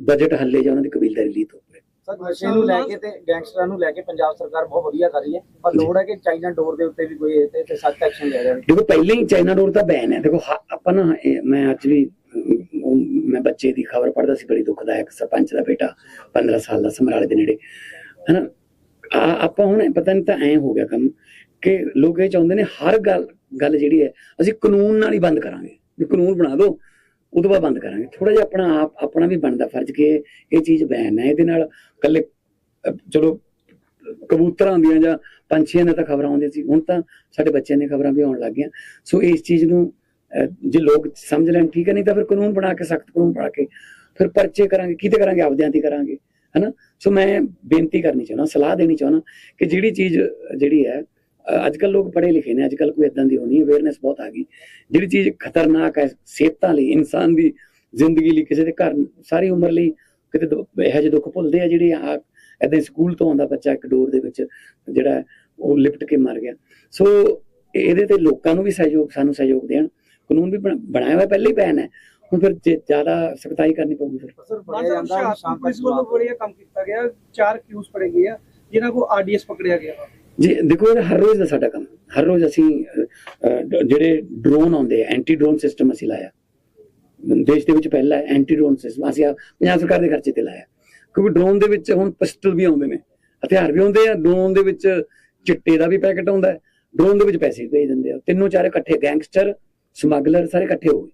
ਬਜਟ ਹੱਲੇ ਜਾਂ ਉਹਨਾਂ ਦੀ ਕਬੀਲਦਾਰੀ ਲੀਤ ਹੋਵੇ। ਸਰ ਨਸ਼ੇ ਨੂੰ ਲੈ ਕੇ ਤੇ ਗੈਂਗਸਟਰਾਂ ਨੂੰ ਲੈ ਕੇ ਪੰਜਾਬ ਸਰਕਾਰ ਬਹੁਤ ਵਧੀਆ ਕਰ ਰਹੀ ਹੈ ਪਰ ਲੋੜ ਹੈ ਕਿ ਚਾਈਨਾ ਡੋਰ ਦੇ ਉੱਤੇ ਵੀ ਕੋਈ ਤੇ- ਤੇ ਸਖਤ ਐਕਸ਼ਨ ਲਿਆ ਜਾਵੇ। ਦੇਖੋ ਪਹਿਲਾਂ ਹੀ ਚਾਈਨਾ ਡੋਰ ਤਾਂ ਬੈਨ ਹੈ। ਦੇਖੋ ਆਪਾਂ ਨਾ ਮੈਂ ਅੱਜ ਵੀ ਮੈਂ ਬੱਚੇ ਦੀ ਖਬਰ ਪੜ੍ਹਦਾ ਸੀ ਬੜੀ ਦੁਖਦਾਇਕ ਸਰਪੰਚ ਦਾ ਬੇਟਾ 15 ਸਾਲ ਦਾ ਸਮਰਾਲੇ ਦੇ ਨੇੜੇ। ਹਨਾ ਆਪਾਂ ਹੁਣ ਪਤਾ ਨਹੀਂ ਤਾਂ ਐ ਹੋ ਗਿਆ ਕੰਮ ਕਿ ਲੋਕ ਇਹ ਚਾਹੁੰਦੇ ਨੇ ਹਰ ਗੱਲ ਗੱਲ ਜਿਹੜੀ ਹੈ ਅਸੀਂ ਕਾਨੂੰਨ ਨਾਲ ਹੀ ਬੰਦ ਕਰਾਂਗੇ। ਵੀ ਕਾਨੂੰਨ ਬਣਾ ਦਿਓ ਉਹ ਤੋਂ ਬਾਅਦ ਬੰਦ ਕਰਾਂਗੇ। ਥੋੜਾ ਜਿਹਾ ਆਪਣਾ ਆਪ ਆਪਣਾ ਵੀ ਬਣਦਾ ਫਰਜ਼ ਕਿ ਇਹ ਚੀਜ਼ ਬੈਨ ਹੈ। ਇਹਦੇ ਨਾਲ ਕੱਲੇ ਚਲੋ ਕਬੂਤਰਾਂ ਦੀਆਂ ਜਾਂ ਪੰਛੀਆਂ ਦੀਆਂ ਤਾਂ ਖਬਰਾਂ ਆਉਂਦੀਆਂ ਸੀ। ਹੁਣ ਤਾਂ ਸਾਡੇ ਬੱਚਿਆਂ ਦੀਆਂ ਖਬਰਾਂ ਵੀ ਆਉਣ ਲੱਗ ਗਈਆਂ। ਸੋ ਇਸ ਚੀਜ਼ ਨੂੰ ਅਹ, ਜੇ ਲੋਕ ਸਮਝ ਲੈਣ ਠੀਕ ਹੈ ਨਹੀਂ ਤਾਂ ਫਿਰ ਕਾਨੂੰਨ ਬਣਾ ਕੇ ਸਖਤ ਕਾਨੂੰਨ ਬਣਾ ਕੇ ਫਿਰ ਪਰਚੇ ਕਰਾਂਗੇ। ਕਿਤੇ ਕਰਾਂਗੇ? ਆਪਦਿਆਂ ਦੀ ਕਰਾਂਗੇ। ਹਨਾ? ਸੋ ਮੈਂ ਬੇਨਤੀ ਕਰਨੀ ਚਾਹੁੰਦਾ ਸਲਾਹ ਦੇਣੀ ਚਾਹੁੰਦਾ ਕਿ ਜਿਹੜੀ ਚੀਜ਼ ਜਿਹੜੀ ਹੈ ਅੱਜ ਕੱਲ ਲੋਕ ਪੜ੍ਹੇ ਲਿਖੇ ਨੇ ਅੱਜ ਕੱਲ ਕੋਈ ਇਦਾਂ ਦੀ ਹੋਣੀ ਅਵੇਅਰਨੈਸ ਬਹੁਤ ਆ ਗਈ। ਜਿਹੜੀ ਚੀਜ਼ ਖਤਰਨਾਕ ਹੈ ਸਿਹਤਾਂ ਲਈ ਇਨਸਾਨ ਦੀ ਜ਼ਿੰਦਗੀ ਲਈ ਕਿਸੇ ਦੇ ਘਰ ਸਾਰੀ ਉਮਰ ਲਈ ਕਿਤੇ ਇਹੋ ਜਿਹੇ ਦੁੱਖ ਭੁੱਲਦੇ ਆ ਜਿਹੜੇ ਆ ਏਦਾਂ ਸਕੂਲ ਤੋਂ ਆਉਂਦਾ ਬੱਚਾ ਇੱਕ ਡੋਰ ਦੇ ਵਿੱਚ ਜਿਹੜਾ ਉਹ ਲਿਪਟ ਕੇ ਮਰ ਗਿਆ। ਸੋ ਇਹ- ਇਹਦੇ ਤੇ ਲੋਕਾਂ ਨੂੰ ਵੀ ਸਹਿਯੋਗ ਸਾਨੂੰ ਸਹਿਯੋਗ ਦੇਣ। ਕਾਨੂੰਨ ਵੀ ਬਣ- ਬਣਾਇਆ ਹੋਇਆ ਪਹਿਲੇ ਹੀ ਪੈਨ ਹੈ। ਹੁਣ ਫਿਰ ਜੇ ਜ਼ਿਆਦਾ ਸਖਤਾਈ ਕਰਨੀ ਪਊਗੀ ਫਿਰ। ਸਰ ਸਾਹਿਬ ਜਾਂਦਾ ਤੱਕ ਪੁਲਿਸ ਵੱਲੋਂ ਬੜੀਆ ਕੰਮ ਕੀਤਾ ਗਿਆ ਚਾਰ ਕਿਊਜ਼ ਫੜੇ ਗਏ ਆ ਜਿਨ੍ਹਾਂ ਕੋ ਆਰਡੀਐਸ ਪਕੜਿਆ ਗਿਆ ਜੀ, ਦੇਖੋ, ਇਹ ਹਰ ਰੋਜ਼ ਦਾ ਸਾਡਾ ਕੰਮ ਹਰ ਰੋਜ਼ ਅਸੀਂ ਜਿਹੜੇ ਡਰੋਨ ਆਉਂਦੇ ਆ ਐਂਟੀ ਡਰੋਨ ਸਿਸਟਮ ਅਸੀਂ ਲਾਇਆ। ਦੇਸ਼ ਦੇ ਵਿੱਚ ਪਹਿਲਾ ਐਂਟੀ ਡਰੋਨ ਸਿਸਟਮ ਅਸੀਂ ਪੰਜਾਬ ਸਰਕਾਰ ਦੇ ਖਰਚੇ ਤੇ ਲਾਇਆ। ਕਿਉਂਕਿ ਡਰੋਨ ਦੇ ਵਿੱਚ ਹੁਣ ਪਿਸਟਲ ਵੀ ਆਉਂਦੇ ਨੇ, ਹਥਿਆਰ ਵੀ ਹੁੰਦੇ ਆ ਡਰੋਨ ਦੇ ਵਿੱਚ ਚਿੱਟੇ ਦਾ ਵੀ ਪੈਕੇਟ ਆਉਂਦਾ ਹੈ। ਡਰੋਨ ਦੇ ਵਿੱਚ ਪੈਸੇ ਵੀ ਭੇਜ ਦਿੰਦੇ ਆ। ਤਿੰਨੋਂ ਚਾਰ ਇਕੱਠੇ ਗੈਂਗਸਟਰ ਸਮਗਲਰ ਸਾਰੇ ਇਕੱਠੇ ਹੋ ਗਏ।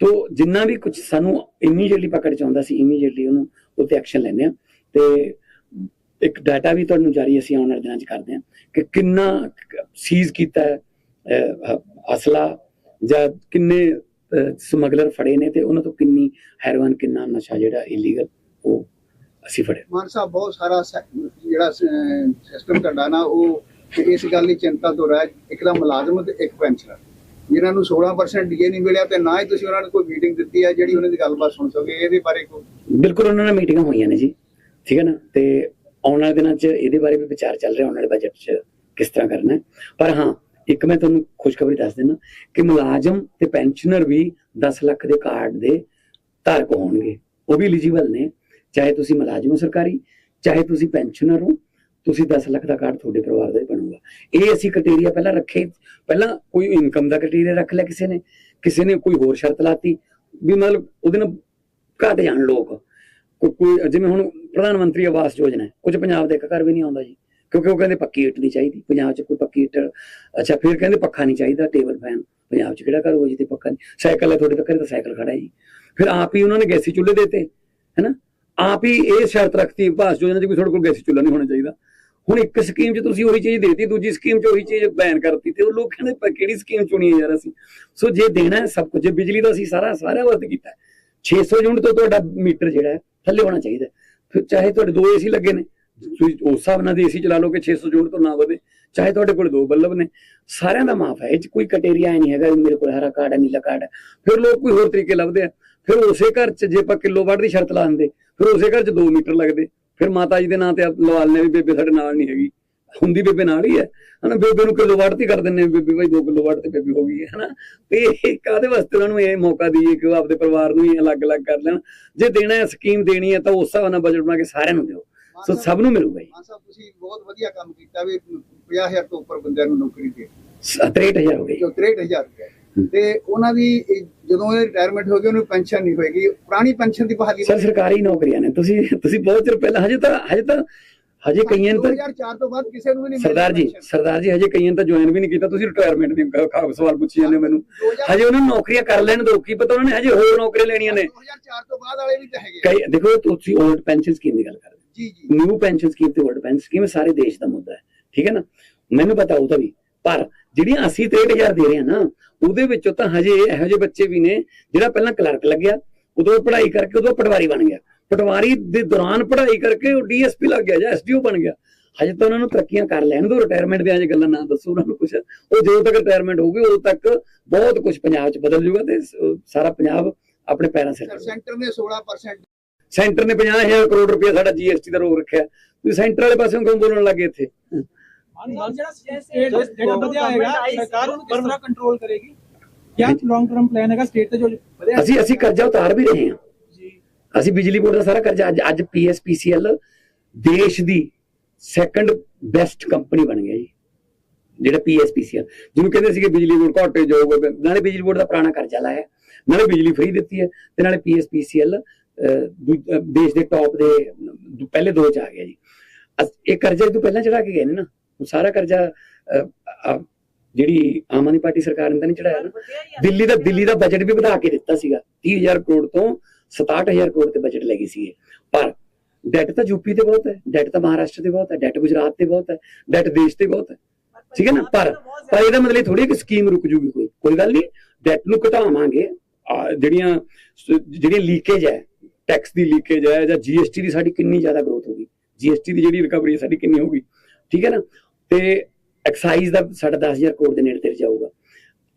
ਤੋ, ਜਿੰਨਾ ਵੀ ਕੁਝ ਸਾਨੂੰ ਇਮੀਡੀਏਟਲੀ ਪਕੜ ਚ ਆਉਂਦਾ ਸੀ ਇਮੀਡੀਏਟਲੀ ਉਹਨੂੰ, ਉੱਤੇ ਐਕਸ਼ਨ ਲੈਂਦੇ ਆ ਤੇ ਇੱਕ ਡਾਟਾ ਵੀ ਤੁਹਾਨੂੰ ਜਾਰੀ ਅਸੀਂ ਆਉਣ ਵਾਲੇ ਦਿਨਾਂ ਚ ਕਰਦੇ ਆ ਕਿ ਕਿੰਨਾ ਸੀਜ਼ ਕੀਤਾ ਹੈ ਅਸਲਾ ਜਾਂ ਕਿੰਨੇ ਸਮਗਲਰ ਫੜੇ ਨੇ ਤੇ ਉਹਨਾਂ ਤੋਂ ਕਿੰਨੀ ਹੈਰੋਇਨ ਕਿੰਨਾ ਨਸ਼ਾ ਜਿਹੜਾ ਇਲੀਗਲ ਉਹ ਅਸੀਂ ਫੜੇ। ਮਾਨ ਸਾਹਿਬ ਬਹੁਤ ਸਾਰਾ ਜਿਹੜਾ ਸਿਸਟਮ ਨਾ ਉਹ ਇਸ ਗੱਲ ਦੀ ਚਿੰਤਾ ਤੋਂ ਰਹਿ ਇੱਕ ਦਾ ਮੁਲਾਜ਼ਮ ਤੇ ਇੱਕ ਪੈਨਸ਼ਨਰ ਜਿਨ੍ਹਾਂ ਨੂੰ 16% ਡੀਏ ਨਹੀਂ ਮਿਲਿਆ ਤੇ ਨਾ ਹੀ ਤੁਸੀਂ ਉਹਨਾਂ ਨੂੰ ਕੋਈ ਮੀਟਿੰਗ ਦਿੱਤੀ ਹੈ ਜਿਹੜੀ ਉਹਨਾਂ ਦੀ ਗੱਲਬਾਤ ਸੁਣ ਸਕੋਗੇ ਇਹਦੇ ਬਾਰੇ ਕੋਈ ਬਿਲਕੁਲ ਉਹਨਾਂ ਨਾਲ ਮੀਟਿੰਗਾਂ ਹੋਈਆਂ ਨੇ ਜੀ ਠੀਕ ਹੈ ਨਾ? ਤੇ ਆਉਣ ਵਾਲੇ ਦਿਨਾਂ 'ਚ, ਇਹਦੇ ਬਾਰੇ ਵੀ ਵਿਚਾਰ ਚੱਲ ਰਿਹਾ, ਆਉਣ ਵਾਲੇ ਬਜਟ 'ਚ ਕਿਸ ਤਰ੍ਹਾਂ ਕਰਨਾ ਹੈ। ਪਰ ਹਾਂ, ਇੱਕ ਮੈਂ ਤੁਹਾਨੂੰ ਖੁਸ਼ਖਬਰੀ ਦੱਸ ਦਿੰਦਾ ਕਿ ਮੁਲਾਜ਼ਮ ਤੇ ਪੈਨਸ਼ਨਰ ਵੀ 10 ਲੱਖ ਦੇ ਕਾਰਡ ਦੇ ਧਾਰਕ ਹੋਣਗੇ। ਉਹ ਵੀ ਐਲੀਜੀਬਲ ਨੇ, ਚਾਹੇ ਤੁਸੀਂ ਮੁਲਾਜ਼ਮ ਹੋ ਸਰਕਾਰੀ, ਚਾਹੇ ਤੁਸੀਂ ਪੈਨਸ਼ਨਰ ਹੋ, ਤੁਸੀਂ 10 ਲੱਖ ਦਾ ਕਾਰਡ ਤੁਹਾਡੇ ਪਰਿਵਾਰ ਦਾ ਹੀ ਬਣੂਗਾ। ਇਹ ਅਸੀਂ ਕ੍ਰਾਈਟੇਰੀਆ ਪਹਿਲਾਂ ਰੱਖੇ। ਪਹਿਲਾਂ ਕੋਈ ਇਨਕਮ ਦਾ ਕ੍ਰਾਈਟੇਰੀਆ ਰੱਖ ਲਿਆ ਕਿਸੇ ਨੇ। ਕਿਸੇ ਨੇ ਕੋਈ ਹੋਰ ਸ਼ਰਤ ਲਾਤੀ ਵੀ ਮਤਲਬ ਉਹਦੇ ਨਾਲ ਘਟ ਜਾਣ ਲੋਕ। ਕੋਈ, ਜਿਵੇਂ ਹੁਣ ਪ੍ਰਧਾਨ ਮੰਤਰੀ ਆਵਾਸ ਯੋਜਨਾ ਹੈ। ਪੰਜਾਬ ਦੇ ਇੱਕ ਘਰ ਵੀ ਨਹੀਂ ਆਉਂਦਾ ਜੀ। ਕਿਉਂਕਿ ਉਹ ਕਹਿੰਦੇ ਪੱਕੀ ਇੱਟ ਨਹੀਂ ਚਾਹੀਦੀ। ਪੰਜਾਬ 'ਚ ਕੋਈ ਪੱਕੀ ਇੱਟ ਅੱਛਾ ਫਿਰ ਕਹਿੰਦੇ ਪੱਖਾ ਨਹੀਂ ਚਾਹੀਦਾ ਟੇਬਲ ਫੈਨ ਪੰਜਾਬ 'ਚ ਕਿਹੜਾ ਘਰ ਹੋਊ ਜਿੱਥੇ ਪੱਖਾ ਨਹੀਂ ਸਾਈਕਲ ਹੈ ਤੁਹਾਡੇ ਘਰੇ ਤਾਂ ਸਾਈਕਲ ਖੜਾ ਹੈ ਜੀ। ਫਿਰ ਆਪ ਹੀ ਉਹਨਾਂ ਨੇ ਗੈਸੀ ਚੁੱਲ੍ਹੇ ਦੇਤੇ ਹੈਨਾ? ਆਪ ਹੀ ਇਹ ਸ਼ਰਤ ਰੱਖਤੀ ਆਵਾਸ ਯੋਜਨਾ 'ਚ ਵੀ ਤੁਹਾਡੇ ਕੋਲ ਗੈਸੀ ਚੁੱਲ੍ਹਾ ਨਹੀਂ ਹੋਣਾ ਚਾਹੀਦਾ। ਹੁਣ ਇੱਕ ਸਕੀਮ 'ਚ ਤੁਸੀਂ ਉਹੀ ਚੀਜ਼ ਦੇਤੀ ਦੂਜੀ ਸਕੀਮ 'ਚ ਉਹੀ ਚੀਜ਼ ਬੈਨ ਕਰਤੀ ਤੇ ਉਹ ਲੋਕ ਕਹਿੰਦੇ ਕਿਹੜੀ ਸਕੀਮ ਚੁਣੀ ਹੈ ਯਾਰ ਅਸੀਂ? ਸੋ ਜੇ ਦੇਣਾ ਹੈ ਸਭ ਕੁਝ ਬਿਜਲੀ ਦਾ ਅਸੀਂ ਸਾਰਾ ਸਾਰਾ ਵਰਤ ਕੀਤਾ ਹੈ, 600 ਯੂਨਿਟ ਤੋਂ ਤੁਹਾਡਾ ਮੀਟਰ ਜਿਹੜਾ ਹੈ ਥੱਲੇ ਹੋਣਾ ਚਾਹੀਦਾ ਚਾਹੇ ਤੁਹਾਡੇ ਦੋ ਏਸੀ ਲੱਗੇ ਨੇ, ਤੁਸੀਂ ਉਸ ਹਿਸਾਬ ਨਾਲ ਦੇ ਏਸੀ ਚਲਾ ਲਓ ਕਿ 600 ਯੂਨਿਟ ਤੋਂ ਨਾ ਵਧੇ, ਚਾਹੇ ਤੁਹਾਡੇ ਕੋਲ ਦੋ ਬੱਲਬ ਨੇ, ਸਾਰਿਆਂ ਦਾ ਮਾਫ ਹੈ, ਇਹ 'ਚ ਕੋਈ ਕਟੇਰੀਆ ਨਹੀਂ ਹੈਗਾ ਮੇਰੇ ਕੋਲ ਹਰਾ ਕਾਰਡ ਹੈ, ਨੀਲਾ ਕਾਰਡ ਹੈ। ਫਿਰ ਲੋਕ ਕੋਈ ਹੋਰ ਤਰੀਕੇ ਲੱਭਦੇ ਆ। ਫਿਰ ਉਸੇ ਘਰ 'ਚ ਜੇ ਆਪਾਂ ਕਿਲੋਵਾਟ ਦੀ ਸ਼ਰਤ ਲਾ ਦਿੰਦੇ, ਫਿਰ ਉਸੇ ਘਰ 'ਚ 2 ਮੀਟਰ ਲੱਗਦੇ। ਫਿਰ ਮਾਤਾ ਜੀ ਦੇ ਨਾਂ ਤੇ ਆਪ ਲਵਾ ਲੈਣੇ ਵੀ ਬੇਬੇ ਸਾਡੇ ਨਾਲ ਨਹੀਂ ਹੈਗੀ। ਹੁੰਦੀ ਬੇਬੇ ਨਾਲ ਹੀ ਹੈ। ਹਨਾ ਬੇਬੇ ਨੂੰ ਕਿਲੋਵਾਟ ਤੇ ਕਰ ਦਿੰਨੇ ਆ, ਬੇਬੇ ਭਾਈ 2 ਕਿਲੋਵਾਟ ਤੇ ਬੇਬੇ ਹੋ ਗਈ ਹੈ ਹਨਾ। ਤੇ ਇਹ ਕਾਦੇ ਵਾਸਤੇ ਉਹਨਾਂ ਨੂੰ ਇਹ ਮੌਕਾ ਦਈਏ ਕਿ ਉਹ ਆਪਦੇ ਪਰਿਵਾਰ ਨੂੰ ਹੀ ਅਲੱਗ-ਅਲੱਗ ਕਰ ਲੈਣ। ਜੇ ਦੇਣਾ ਹੈ ਸਕੀਮ ਦੇਣੀ ਹੈ ਤਾਂ ਉਸ ਹਿਸਾਬ ਨਾਲ ਬਜਟ ਬਣਾ ਕੇ ਸਾਰਿਆਂ ਨੂੰ ਦਿਓ। ਸੋ ਸਭ ਨੂੰ ਮਿਲੂਗਾ ਜੀ। ਸਾਹਿਬ ਤੁਸੀਂ ਬਹੁਤ ਵਧੀਆ ਕੰਮ ਕੀਤਾ ਵੀ 50000 ਤੋਂ ਉੱਪਰ ਬੰਦਿਆਂ ਨੂੰ ਨੌਕਰੀ ਦੇ। 63000 ਹੋ ਗਈ ਜੋ। 63000 ਰੁਪਏ। ਤੇ ਉਹਨਾਂ ਦੀ ਜਦੋਂ ਇਹ ਰਿਟਾਇਰਮੈਂਟ ਹੋ ਗਈ ਉਹਨੂੰ ਪੈਨਸ਼ਨ ਨਹੀਂ ਹੋਏਗੀ। ਪੁਰਾਣੀ ਪੈਨਸ਼ਨ ਦੀ ਬਹਾਲੀ ਸਰ ਸਰਕਾਰੀ ਨੌਕਰੀਆਂ ਨੇ। ਤੁਸੀਂ ਤੁਸੀਂ ਬਹੁਤ ਚਿਰ ਪਹਿਲਾਂ ਹਜੇ ਤਾਂ ਹਜੇ ਤਾਂ ਹਜੇ ਕਈਆਂ ਨੇ ਤਾਂ 2004 ਤੋਂ ਬਾਅਦ ਕਿਸੇ ਨੂੰ ਵੀ ਨਹੀਂ ਸਰਦਾਰ ਜੀ। ਸਰਦਾਰ ਜੀ ਹਜੇ ਕਈਆਂ ਨੇ ਤਾਂ ਜੁਆਇਨ ਵੀ ਨਹੀਂ ਕੀਤਾ। ਤੁਸੀਂ ਰਿਟਾਇਰਮੈਂਟ ਦੀ ਸਵਾਲ ਪੁੱਛੀ ਜਾਂਦੇ ਮੈਨੂੰ। ਹਜੇ ਉਹਨਾਂ ਨੂੰ ਨੌਕਰੀਆਂ ਕਰ ਲੈਣ ਦਿਓ ਕੀ ਪਤਾ ਉਹਨਾਂ ਨੇ ਹਜੇ ਹੋਰ ਨੌਕਰੀਆਂ ਲੈਣੀਆਂ ਨੇ। 2004 ਤੋਂ ਬਾਅਦ ਵਾਲੇ ਵੀ ਤਾਂ ਹੈਗੇ। ਕਈ ਦੇਖੋ ਤੁਸੀਂ 올ਡ ਪੈਨਸ਼ਨ ਸਕੀਮ ਦੀ ਗੱਲ ਕਰਦੇ ਹੋ। ਜੀ ਜੀ। ਨਿਊ ਪੈਨਸ਼ਨ ਸਕੀਮ ਤੇ 올ਡ ਪੈਨਸ਼ਨ ਸਕੀਮ ਸਾਰੇ ਦੇਸ਼ ਦਾ ਮੁੱਦਾ ਹੈ। ਠੀਕ ਹੈ ਨਾ? ਮੈਨੂੰ ਪਤਾ ਉਹ ਤਾਂ ਵੀ ਪਰ ਜਿਹੜੀਆਂ ਅਸੀਂ 63000 ਦੇ ਰਹੇ ਹਾਂ ਨਾ ਉਹਦੇ ਵਿੱਚੋਂ ਤਾਂ ਹਜੇ ਇਹੋ ਜਿਹੇ ਬੱਚੇ ਵੀ ਨੇ ਜਿਹੜਾ ਪਹਿਲਾਂ ਕਲਰਕ ਲੱਗਿਆ ਉਦੋਂ ਪੜ੍ਹਾਈ ਕਰਕੇ ਉਦੋਂ ਪਟਵਾਰੀ ਬਣ ਗਿਆ। ਪਟਵਾਰੀ ਦੇ ਦੌਰਾਨ ਪੜ੍ਹਾਈ ਕਰਕੇ ਉਹ ਡੀਐਸਪੀ ਲੱਗ ਗਿਆ ਜਾਂ ਐਸਡੀਓ ਬਣ ਗਿਆ। ਹਜੇ ਤਾਂ ਉਹਨਾਂ ਨੂੰ ਤਰੱਕੀਆਂ ਕਰ ਲੈਣ ਦਿਓ ਰਿਟਾਇਰਮੈਂਟ ਦੀਆਂ ਜੇ ਗੱਲਾਂ ਨਾ ਦੱਸੋ ਉਹਨਾਂ ਨੂੰ ਕੁਝ ਉਹ ਜਦੋਂ ਤੱਕ ਰਿਟਾਇਰਮੈਂਟ ਹੋਊਗੀ ਉਦੋਂ ਤੱਕ ਬਹੁਤ ਕੁਝ ਪੰਜਾਬ 'ਚ ਬਦਲ ਜਾਊਗਾ ਤੇ ਸਾਰਾ ਪੰਜਾਬ ਆਪਣੇ ਪੈਰਾਂ ਸਿਰ। ਸੈਂਟਰ ਨੇ 16% ਸੈਂਟਰ ਨੇ 50000 ਕਰੋੜ ਰੁਪਏ ਸਾਡਾ ਜੀਐਸਟੀ ਦਾ ਰੋਕ ਰੱਖਿਆ। ਤੁਸੀਂ ਸੈਂਟਰ ਵਾਲੇ ਪਾਸਿਓਂ ਕਿਉਂ ਬੋਲਣ ਲੱਗੇ ਇੱਥੇ? ਜਿਹੜਾ ਸਟੇਟ ਜਿਹੜਾ ਵਧਿਆ ਹੈਗਾ ਸਰਕਾਰ ਉਹਨੂੰ ਕਿਸ ਤਰ੍ਹਾਂ ਕੰਟਰੋਲ ਕਰੇਗੀ? ਕਿਆ ਲੌਂਗ ਟਰਮ ਪਲਾਨ ਹੈਗਾ ਸਟੇਟ ਤੇ ਜੋ ਅਸੀਂ ਅਸੀਂ ਕਰਜ਼ਾ ਉਤਾਰ ਵੀ ਰਹੇ ਹਾਂ। ਅਸੀਂ ਬਿਜਲੀ ਬੋਰਡ ਦਾ ਸਾਰਾ ਕਰਜ਼ਾ ਅੱਜ ਅੱਜ ਪੀਐਸਪੀਸੀਐਲ ਦੇਸ਼ ਦੀ ਸੈਕੰਡ ਬੈਸਟ ਕੰਪਨੀ ਬਣ ਗਿਆ ਜੀ ਜਿਹੜਾ ਪੀਐਸਪੀਸੀਐਲ ਜਿਹਨੂੰ ਕਹਿੰਦੇ ਸੀਗੇ ਬਿਜਲੀ ਬੋਰਡ ਘਾਟੇ ਜਾਊਗਾ ਨਾਲੇ ਬਿਜਲੀ ਬੋਰਡ ਦਾ ਪੁਰਾਣਾ ਕਰਜ਼ਾ ਲਾਇਆ ਨਾਲੇ ਬਿਜਲੀ ਫ੍ਰੀ ਦਿੱਤੀ ਹੈ ਤੇ ਨਾਲੇ ਪੀਐਸਪੀਸੀਐਲ ਦੇਸ਼ ਦੇ ਟੌਪ ਦੇ ਪਹਿਲੇ ਦੋ ਚ ਆ ਗਿਆ ਜੀ। ਅਸ- ਇਹ ਕਰਜ਼ਾ ਤੋਂ ਪਹਿਲਾਂ ਚੜਾ ਕੇ ਗਏ ਨੇ ਨਾ ਉਹ ਸਾਰਾ ਕਰਜ਼ਾ ਜਿਹੜੀ ਆਮ ਆਦਮੀ ਪਾਰਟੀ ਸਰਕਾਰ ਨੇ ਤਾਂ ਨਹੀਂ ਚੜਾਇਆ ਨਾ। ਦਿੱਲੀ ਦਾ ਦਿੱਲੀ ਦਾ ਬਜਟ ਵੀ ਵਧਾ ਕੇ ਦਿੱਤਾ ਸੀਗਾ 30000 ਕਰੋੜ ਤੋਂ 67000 ਕਰੋੜ ਤੇ ਬਜਟ ਲੈ ਸੀ ਪਰ ਡੈਟ ਤਾਂ ਯੂਪੀ ਤੇ ਬਹੁਤ ਹੈ ਡੈਟ ਤਾਂ ਮਹਾਰਾਸ਼ਟਰ ਤੇ ਬਹੁਤ ਹੈ ਡੈਟ ਗੁਜਰਾਤ ਤੇ ਬਹੁਤ ਹੈ ਡੈਟ ਦੇਸ਼ ਤੇ ਬਹੁਤ ਹੈ। ਠੀਕ ਹੈ ਨਾ? ਪਰ ਪਰ ਇਹਦਾ ਮਤਲਬ ਥੋੜੀ ਕਿ ਸਕੀਮ ਰੁਕ ਜੂਗੀ ਕੋਈ। ਕੋਈ ਗੱਲ ਨਹੀਂ ਡੈਟ ਨੂੰ ਘਟਾਵਾਂਗੇ। ਜਿਹੜੀਆਂ ਸ- ਲੀਕੇਜ ਹੈ ਟੈਕਸ ਦੀ ਲੀਕੇਜ ਹੈ ਜਾਂ ਜੀਐਸਟੀ ਦੀ ਸਾਡੀ ਕਿੰਨੀ ਜ਼ਿਆਦਾ ਗਰੋਥ ਹੋਗੀ ਜੀਐਸਟੀ ਦੀ ਜਿਹੜੀ ਰਿਕਵਰੀ ਹੈ, ਸਾਡੀ ਕਿੰਨੀ ਹੋਗੀ ਠੀਕ ਹੈ ਨਾ? ਤੇ ਐਕਸਾਈਜ਼ ਦਾ ਸਾਡਾ 10000 ਕਰੋੜ ਦੇ ਨੇੜੇ ਤੇ ਜਾਊਗਾ।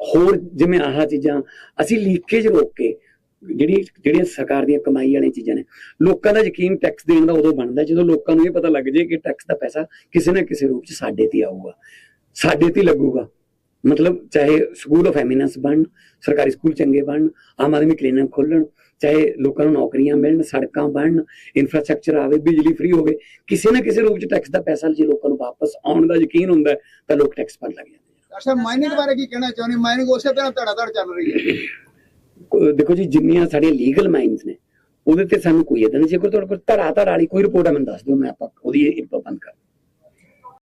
ਹੋਰ ਜਿਵੇਂ ਆਹ ਚੀਜ਼ਾਂ, ਅਸੀਂ ਲੀਕੇਜ ਰੋਕ ਕੇ ਜਿਹੜੀ ਜਿਹੜੀਆਂ ਸਰਕਾਰ ਦੀਆਂ ਕਮਾਈ ਵਾਲੀਆਂ ਚੀਜ਼ਾਂ ਨੇ, ਲੋਕਾਂ ਦਾ ਯਕੀਨ ਟੈਕਸ ਦੇਣ ਦਾ ਉਦੋਂ ਬਣਦਾ ਜਦੋਂ ਲੋਕਾਂ ਨੂੰ ਇਹ ਪਤਾ ਲੱਗ ਜੇ ਕਿ ਟੈਕਸ ਦਾ ਪੈਸਾ ਕਿਸੇ ਨਾ ਕਿਸੇ ਰੂਪ 'ਚ ਸਾਡੇ ਤੇ ਆਊਗਾ, ਸਾਡੇ ਤੇ ਲੱਗੂਗਾ। ਮਤਲਬ ਚਾਹੇ ਸਕੂਲ ਆਫ ਐਮੀਨੈਂਸ ਬਣ ਸਰਕਾਰੀ ਸਕੂਲ ਚੰਗੇ ਬਣ ਆਮ ਆਦਮੀ ਕਲੀਨਿਕ ਖੋਲਣ ਚਾਹੇ ਲੋਕਾਂ ਨੂੰ ਨੌਕਰੀਆਂ ਮਿਲਣ, ਸੜਕਾਂ ਬਣਨ ਇਨਫਰਾਸਟ੍ਰਕਚਰ ਆਵੇ, ਬਿਜਲੀ ਫ੍ਰੀ ਹੋਵੇ, ਕਿਸੇ ਨਾ ਕਿਸੇ ਰੂਪ 'ਚ ਟੈਕਸ ਦਾ ਪੈਸਾ ਜੇ ਲੋਕਾਂ ਨੂੰ ਵਾਪਸ ਆਉਣ ਦਾ ਯਕੀਨ ਹੁੰਦਾ, ਤਾਂ ਲੋਕ ਟੈਕਸ ਭਰਨ ਲੱਗ ਜਾਂਦੇ ਅੱਛਾ ਮਾਈਨਿੰਗ ਬਾਰੇ ਕੀ ਕਹਿਣਾ ਚਾਹੁੰਦੇ ਮਾਈਨਿੰਗ ਉਸੇ ਤਰ੍ਹਾਂ ਧੜਾ ਧੜ ਚੱਲ ਰਹੀ ਹੈ। ਦੇਖੋ ਜੀ, ਜਿੰਨੀਆਂ ਸਾਡੀਆਂ ਲੀਗਲ ਮਾਈਨਸ ਨੇ, ਉਹਦੇ ਤੇ ਸਾਨੂੰ ਕੋਈ ਇਦਾਂ ਨਹੀਂ ਜੇ ਕੋਈ ਤੁਹਾਡੇ ਕੋਲ ਧੜਾ ਧੜਾ ਵਾਲੀ ਕੋਈ ਰਿਪੋਰਟ ਆ, ਮੈਨੂੰ ਦੱਸ ਦਿਓ, ਮੈਂ ਆਪਾਂ ਉਹਦੀ ਬੰਦ ਕਰ